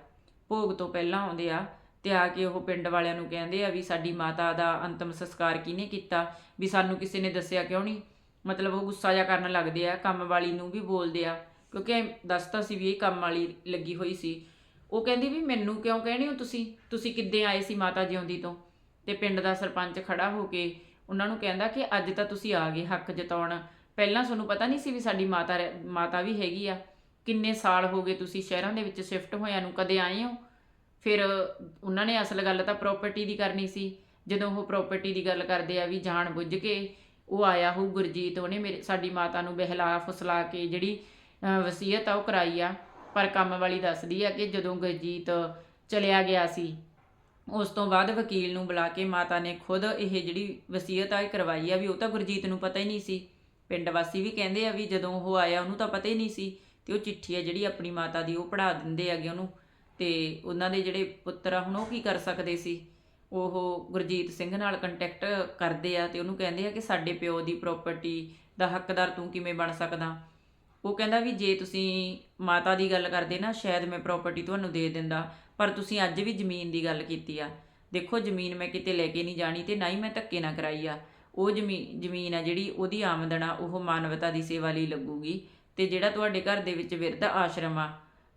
ਭੋਗ ਤੋਂ ਪਹਿਲਾਂ ਆਉਂਦੇ ਆ ਤੇ ਆ ਕੇ ਉਹ ਪਿੰਡ ਵਾਲਿਆਂ ਨੂੰ ਕਹਿੰਦੇ ਆ ਵੀ ਸਾਡੀ ਮਾਤਾ ਦਾ ਅੰਤਮ ਸੰਸਕਾਰ ਕਿਹਨੇ ਕੀਤਾ, ਵੀ ਸਾਨੂੰ ਕਿਸੇ ਨੇ ਦੱਸਿਆ ਕਿਉਂ ਨਹੀਂ? ਮਤਲਬ ਉਹ ਗੁੱਸਾ ਜਿਹਾ ਕਰਨ ਲੱਗਦੇ ਆ, ਕੰਮ ਵਾਲੀ ਨੂੰ ਵੀ ਬੋਲਦੇ ਆ, ਕਿਉਂਕਿ ਦੱਸਤਾ ਸੀ ਵੀ ਇਹ ਕੰਮ ਵਾਲੀ ਲੱਗੀ ਹੋਈ ਸੀ। ਉਹ ਕਹਿੰਦੀ ਵੀ ਮੈਨੂੰ ਕਿਉਂ ਕਹਿਣੇ ਹੋ ਤੁਸੀਂ? ਤੁਸੀਂ ਕਿੱਦਾਂ ਆਏ ਸੀ ਮਾਤਾ ਜਿਉਂਦੀ ਤੋਂ? ਤੇ ਪਿੰਡ ਦਾ ਸਰਪੰਚ ਖੜਾ ਹੋ ਕੇ ਉਹਨਾਂ ਨੂੰ ਕਹਿੰਦਾ ਕਿ ਅੱਜ ਤਾਂ ਤੁਸੀਂ ਆ ਗਏ ਹੱਕ ਜਤਾਉਣ। ਪਹਿਲਾਂ ਤੁਹਾਨੂੰ ਪਤਾ ਨਹੀਂ ਸੀ ਵੀ ਸਾਡੀ ਮਾਤਾ ਰਹਿ- ਮਾਤਾ ਵੀ ਹੈਗੀ ਆ। ਕਿੰਨੇ ਸਾਲ ਹੋ ਗਏ ਤੁਸੀਂ ਸ਼ਹਿਰਾਂ ਦੇ ਵਿੱਚ ਸ਼ਿਫਟ ਹੋਇਆਂ ਨੂੰ, ਕਦੇ ਆਏ ਹੋ? ਫਿਰ ਉਹਨਾਂ ਨੇ ਅਸਲ ਗੱਲ ਤਾਂ ਪ੍ਰਾਪਰਟੀ ਦੀ ਕਰਨੀ ਸੀ। ਜਦੋਂ ਉਹ ਪ੍ਰਾਪਰਟੀ ਦੀ ਗੱਲ ਕਰਦੇ ਆ ਵੀ ਜਾਣ ਬੁੱਝ ਕੇ ਉਹ ਆਇਆ ਹੋ ਗੁਰਜੀਤ, ਉਹਨੇ ਮੇਰੇ, ਸਾਡੀ ਮਾਤਾ ਨੂੰ ਬਹਿਲਾ ਫੁਸਲਾ ਕੇ ਜਿਹੜੀ ਵਸੀਅਤ ਆ ਉਹ ਕਰਾਈ ਆ। ਪਰ ਕੰਮ ਵਾਲੀ ਦੱਸਦੀ ਆ ਕਿ ਜਦੋਂ ਗੁਰਜੀਤ ਚਲਿਆ ਗਿਆ ਸੀ, ਉਸ ਤੋਂ ਬਾਅਦ ਵਕੀਲ ਨੂੰ ਬੁਲਾ ਕੇ ਮਾਤਾ ਨੇ ਖੁਦ ਇਹ ਜਿਹੜੀ ਵਸੀਅਤ ਆ ਇਹ ਕਰਵਾਈ ਆ ਵੀ ਉਹ ਤਾਂ ਗੁਰਜੀਤ ਨੂੰ ਪਤਾ ਹੀ ਨਹੀਂ ਸੀ। ਪਿੰਡ ਵਾਸੀ ਵੀ ਕਹਿੰਦੇ ਆ ਵੀ ਜਦੋਂ ਉਹ ਆਇਆ ਉਹਨੂੰ ਤਾਂ ਪਤਾ ਹੀ ਨਹੀਂ ਸੀ। ਤੇ ਉਹ ਚਿੱਠੀ ਆ ਜਿਹੜੀ ਆਪਣੀ ਮਾਤਾ ਦੀ, ਉਹ ਪੜਾ ਦਿੰਦੇ ਹੈਗੇ ਉਹਨੂੰ। ਤੇ ਉਹਨਾਂ ਦੇ ਜਿਹੜੇ ਪੁੱਤਰ ਆ, ਹੁਣ ਉਹ ਕੀ ਕਰ ਸਕਦੇ ਸੀ? ਉਹ ਗੁਰਜੀਤ ਸਿੰਘ ਨਾਲ ਕੰਟੈਕਟ ਕਰਦੇ ਆ ਤੇ ਉਹਨੂੰ ਕਹਿੰਦੇ ਆ ਕਿ ਸਾਡੇ ਪਿਓ ਦੀ ਪ੍ਰਾਪਰਟੀ ਦਾ ਹੱਕਦਾਰ ਤੂੰ ਕਿਵੇਂ ਬਣ ਸਕਦਾ? ਉਹ ਕਹਿੰਦਾ ਵੀ ਜੇ ਤੁਸੀਂ ਮਾਤਾ ਦੀ ਗੱਲ ਕਰਦੇ ਨਾ, ਸ਼ਾਇਦ ਮੈਂ ਪ੍ਰਾਪਰਟੀ ਤੁਹਾਨੂੰ ਦੇ ਦਿੰਦਾ, ਪਰ ਤੁਸੀਂ ਅੱਜ ਵੀ ਜ਼ਮੀਨ ਦੀ ਗੱਲ ਕੀਤੀ ਆ। ਦੇਖੋ, ਜ਼ਮੀਨ ਮੈਂ ਕਿਤੇ ਲੈ ਕੇ ਨਹੀਂ ਜਾਣੀ ਤੇ ਨਾ ਹੀ ਮੈਂ ਧੱਕੇ ਨਾ ਕਰਾਈ ਆ। ਉਹ ਜ਼ਮੀਨ ਜ਼ਮੀਨ ਆ ਜਿਹੜੀ, ਉਹਦੀ ਆਮਦਨ ਆ, ਉਹ ਮਾਨਵਤਾ ਦੀ ਸੇਵਾ ਲਈ ਲੱਗੂਗੀ। ਤੇ ਜਿਹੜਾ ਤੁਹਾਡੇ ਘਰ ਦੇ ਵਿੱਚ ਵਿਰਧ ਆਸ਼ਰਮ ਆ,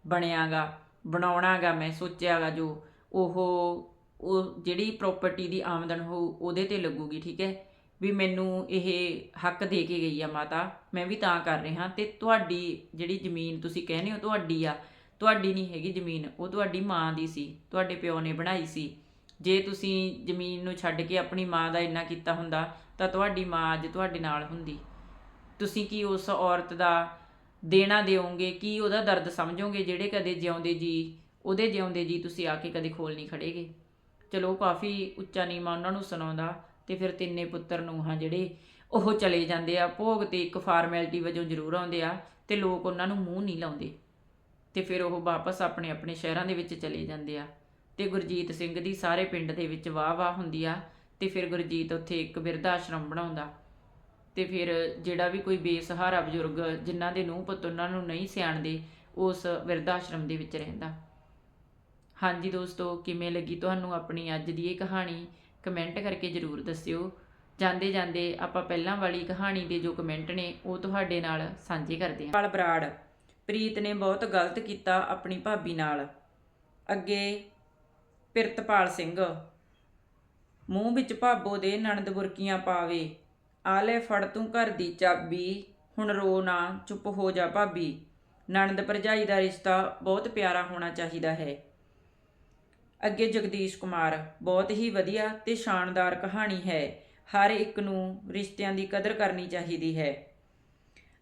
ਬਣਿਆਗਾ, ਬਣਾਉਣਾਗਾ ਮੈਂ ਸੋਚਿਆਗਾ ਜੋ, ਉਹ ਉਹ ਜਿਹੜੀ ਪ੍ਰਾਪਰਟੀ ਦੀ ਆਮਦਨ ਹੋ, ਉਹਦੇ ਤੇ ਲੱਗੂਗੀ, ਠੀਕ ਹੈ? ਵੀ ਮੈਨੂੰ ਇਹ ਹੱਕ ਦੇ ਕੇ ਗਈ ਆ ਮਾਤਾ, ਮੈਂ ਵੀ ਤਾਂ ਕਰ ਰਿਹਾ ਤੇ ਤੁਹਾਡੀ ਜਿਹੜੀ ਜ਼ਮੀਨ ਤੁਸੀਂ ਕਹਿੰਦੇ ਹੋ ਤੁਹਾਡੀ ਆ, ਤੁਹਾਡੀ ਨਹੀਂ ਹੈਗੀ ਜ਼ਮੀਨ, ਉਹ ਤੁਹਾਡੀ ਮਾਂ ਦੀ ਸੀ, ਤੁਹਾਡੇ ਪਿਓ ਨੇ ਬਣਾਈ ਸੀ। ਜੇ ਤੁਸੀਂ ਜ਼ਮੀਨ ਨੂੰ ਛੱਡ ਕੇ ਆਪਣੀ ਮਾਂ ਦਾ ਇੰਨਾ ਕੀਤਾ ਹੁੰਦਾ, ਤਾਂ ਤੁਹਾਡੀ ਮਾਂ ਅੱਜ ਤੁਹਾਡੇ ਨਾਲ ਹੁੰਦੀ। ਤੁਸੀਂ ਕੀ ਉਸ ਔਰਤ ਦਾ ਦੇਣਾ ਦਿਓਗੇ, ਕੀ ਉਹਦਾ ਦਰਦ ਸਮਝੋਗੇ, ਜਿਹੜੇ ਕਦੇ ਜਿਉਂਦੇ ਜੀ, ਉਹਦੇ ਜਿਉਂਦੇ ਜੀ ਤੁਸੀਂ ਆ ਕੇ ਕਦੇ ਖੋਲ ਨਹੀਂ ਖੜੇਗੇ। ਚਲੋ ਕਾਫੀ ਉੱਚਾ ਨੀਮਾ ਉਹਨਾਂ ਨੂੰ ਸੁਣਾਉਂਦਾ ਤੇ ਫਿਰ ਤਿੰਨੇ ਪੁੱਤਰ ਨੂੰ ਹਾਂ ਜਿਹੜੇ ਉਹ ਚਲੇ ਜਾਂਦੇ ਆ। ਭੋਗ ਤੇ ਇੱਕ ਫਾਰਮੈਲਿਟੀ ਵਜੋਂ ਜ਼ਰੂਰ ਆਉਂਦੇ ਆ ਤੇ ਲੋਕ ਉਹਨਾਂ ਨੂੰ ਮੂੰਹ ਨਹੀਂ ਲਾਉਂਦੇ। ਤੇ ਫਿਰ ਉਹ ਵਾਪਸ ਆਪਣੇ ਆਪਣੇ ਸ਼ਹਿਰਾਂ ਦੇ ਵਿੱਚ ਚਲੇ ਜਾਂਦੇ ਆ। ਤੇ ਗੁਰਜੀਤ ਸਿੰਘ ਦੀ ਸਾਰੇ ਪਿੰਡ ਦੇ ਵਿੱਚ ਵਾਹ-ਵਾਹ ਹੁੰਦੀ ਆ ਤੇ ਫਿਰ ਗੁਰਜੀਤ ਉੱਥੇ ਇੱਕ ਬਿਰਧ ਆਸ਼ਰਮ ਬਣਾਉਂਦਾ। ਤੇ ਫਿਰ ਜਿਹੜਾ ਵੀ ਕੋਈ ਬੇਸਹਾਰਾ ਬਜ਼ੁਰਗ ਜਿਨ੍ਹਾਂ ਦੇ ਨੂੰਹ ਪੁੱਤ ਉਹਨਾਂ ਨੂੰ ਨਹੀਂ ਸਿਆਣਦੇ, ਉਸ ਵਿਰਧ ਆਸ਼ਰਮ ਦੇ ਵਿੱਚ ਰਹਿੰਦਾ। ਹਾਂਜੀ ਦੋਸਤੋ, ਕਿਵੇਂ ਲੱਗੀ ਤੁਹਾਨੂੰ ਆਪਣੀ ਅੱਜ ਦੀ ਇਹ ਕਹਾਣੀ? ਕਮੈਂਟ ਕਰਕੇ ਜਰੂਰ ਦੱਸਿਓ। ਜਾਂਦੇ ਜਾਂਦੇ ਆਪਾਂ ਪਹਿਲਾਂ ਵਾਲੀ ਕਹਾਣੀ ਦੇ ਜੋ ਕਮੈਂਟ ਨੇ, ਉਹ ਤੁਹਾਡੇ ਨਾਲ ਸਾਂਝੇ ਕਰਦੇ ਹਾਂ। ਪਾਲ ਬਰਾੜ, ਪ੍ਰੀਤ ਨੇ ਬਹੁਤ ਗਲਤ ਕੀਤਾ ਆਪਣੀ ਭਾਬੀ ਨਾਲ। ਅੱਗੇ ਪਿਰਤਪਾਲ ਸਿੰਘ, ਮੂੰਹ ਵਿੱਚ ਭਾਬੋ ਦੇ ਨਣਦ ਬੁਰਕੀਆਂ ਪਾਵੇ ਆ ਲੈ ਫੜ ਤੂੰ ਘਰ ਦੀ ਚਾਬੀ, ਹੁਣ ਰੋ ਨਾ, ਚੁੱਪ ਹੋ ਜਾ ਭਾਬੀ। ਨਣਦ ਭਰਜਾਈ ਦਾ ਰਿਸ਼ਤਾ ਬਹੁਤ ਪਿਆਰਾ ਹੋਣਾ ਚਾਹੀਦਾ ਹੈ। ਅੱਗੇ ਜਗਦੀਸ਼ ਕੁਮਾਰ, ਬਹੁਤ ਹੀ ਵਧੀਆ ਤੇ ਸ਼ਾਨਦਾਰ ਕਹਾਣੀ ਹੈ। ਹਰ ਇੱਕ ਨੂੰ ਰਿਸ਼ਤਿਆਂ ਦੀ ਕਦਰ ਕਰਨੀ ਚਾਹੀਦੀ ਹੈ।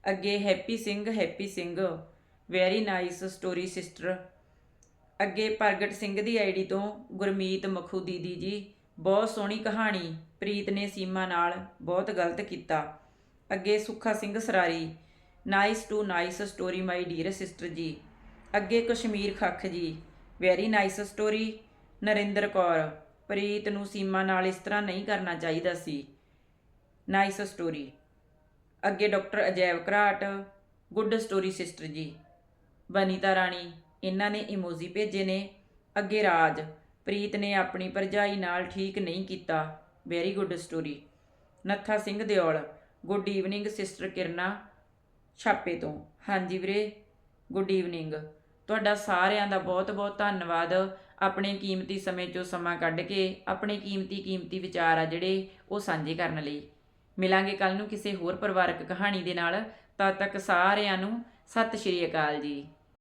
ਅੱਗੇ Happy Singh Happy Singh very nice story sister ਅੱਗੇ ਪ੍ਰਗਟ ਸਿੰਘ ਦੀ ਆਈਡੀ ਤੋਂ ਗੁਰਮੀਤ ਮਖੂ ਦੀਦੀ ਜੀ ਬਹੁਤ ਸੋਹਣੀ ਕਹਾਣੀ ਪ੍ਰੀਤ ਨੇ ਸੀਮਾ ਨਾਲ ਬਹੁਤ ਗਲਤ ਕੀਤਾ। ਅੱਗੇ Sukha Singh Sarari nice to nice story my dear sister ji. ਅੱਗੇ Kashmir Khakh ji very nice story Narinder Kaur. Preet ਨੂੰ ਸੀਮਾ ਨਾਲ ਇਸ ਤਰ੍ਹਾਂ ਨਹੀਂ ਕਰਨਾ ਚਾਹੀਦਾ ਸੀ। ਨਾਈਸ ਸਟੋਰੀ ਅੱਗੇ doctor Ajaiv Gharat good story sister ji. Banita Rani, ਇਹਨਾਂ ਨੇ ਇਮੋਜੀ ਭੇਜੇ ਨੇ। ਅੱਗੇ ਰਾਜ ਪ੍ਰੀਤ ਨੇ ਆਪਣੀ ਭਰਜਾਈ ਨਾਲ ਠੀਕ ਨਹੀਂ ਕੀਤਾ। Very good story Nattha Singh Deol good evening sister Kirna, ਛਾਪੇ ਤੋਂ। ਹਾਂਜੀ ਵੀਰੇ ਗੁੱਡ ਈਵਨਿੰਗ ਤੁਹਾਡਾ ਸਾਰਿਆਂ ਦਾ ਬਹੁਤ-ਬਹੁਤ ਧੰਨਵਾਦ। ਆਪਣੇ ਕੀਮਤੀ ਸਮੇਂ 'ਚੋਂ ਸਮਾਂ ਕੱਢ ਕੇ, ਆਪਣੇ ਕੀਮਤੀ ਕੀਮਤੀ ਵਿਚਾਰ ਆ ਜਿਹੜੇ ਉਹ ਸਾਂਝੇ ਕਰਨ ਲਈ। ਮਿਲਾਂਗੇ ਕੱਲ ਨੂੰ ਕਿਸੇ ਹੋਰ ਪਰਿਵਾਰਕ ਕਹਾਣੀ ਦੇ ਨਾਲ। ਤਦ ਤੱਕ ਸਾਰਿਆਂ ਨੂੰ ਸਤਿ ਸ਼੍ਰੀ ਅਕਾਲ ਜੀ।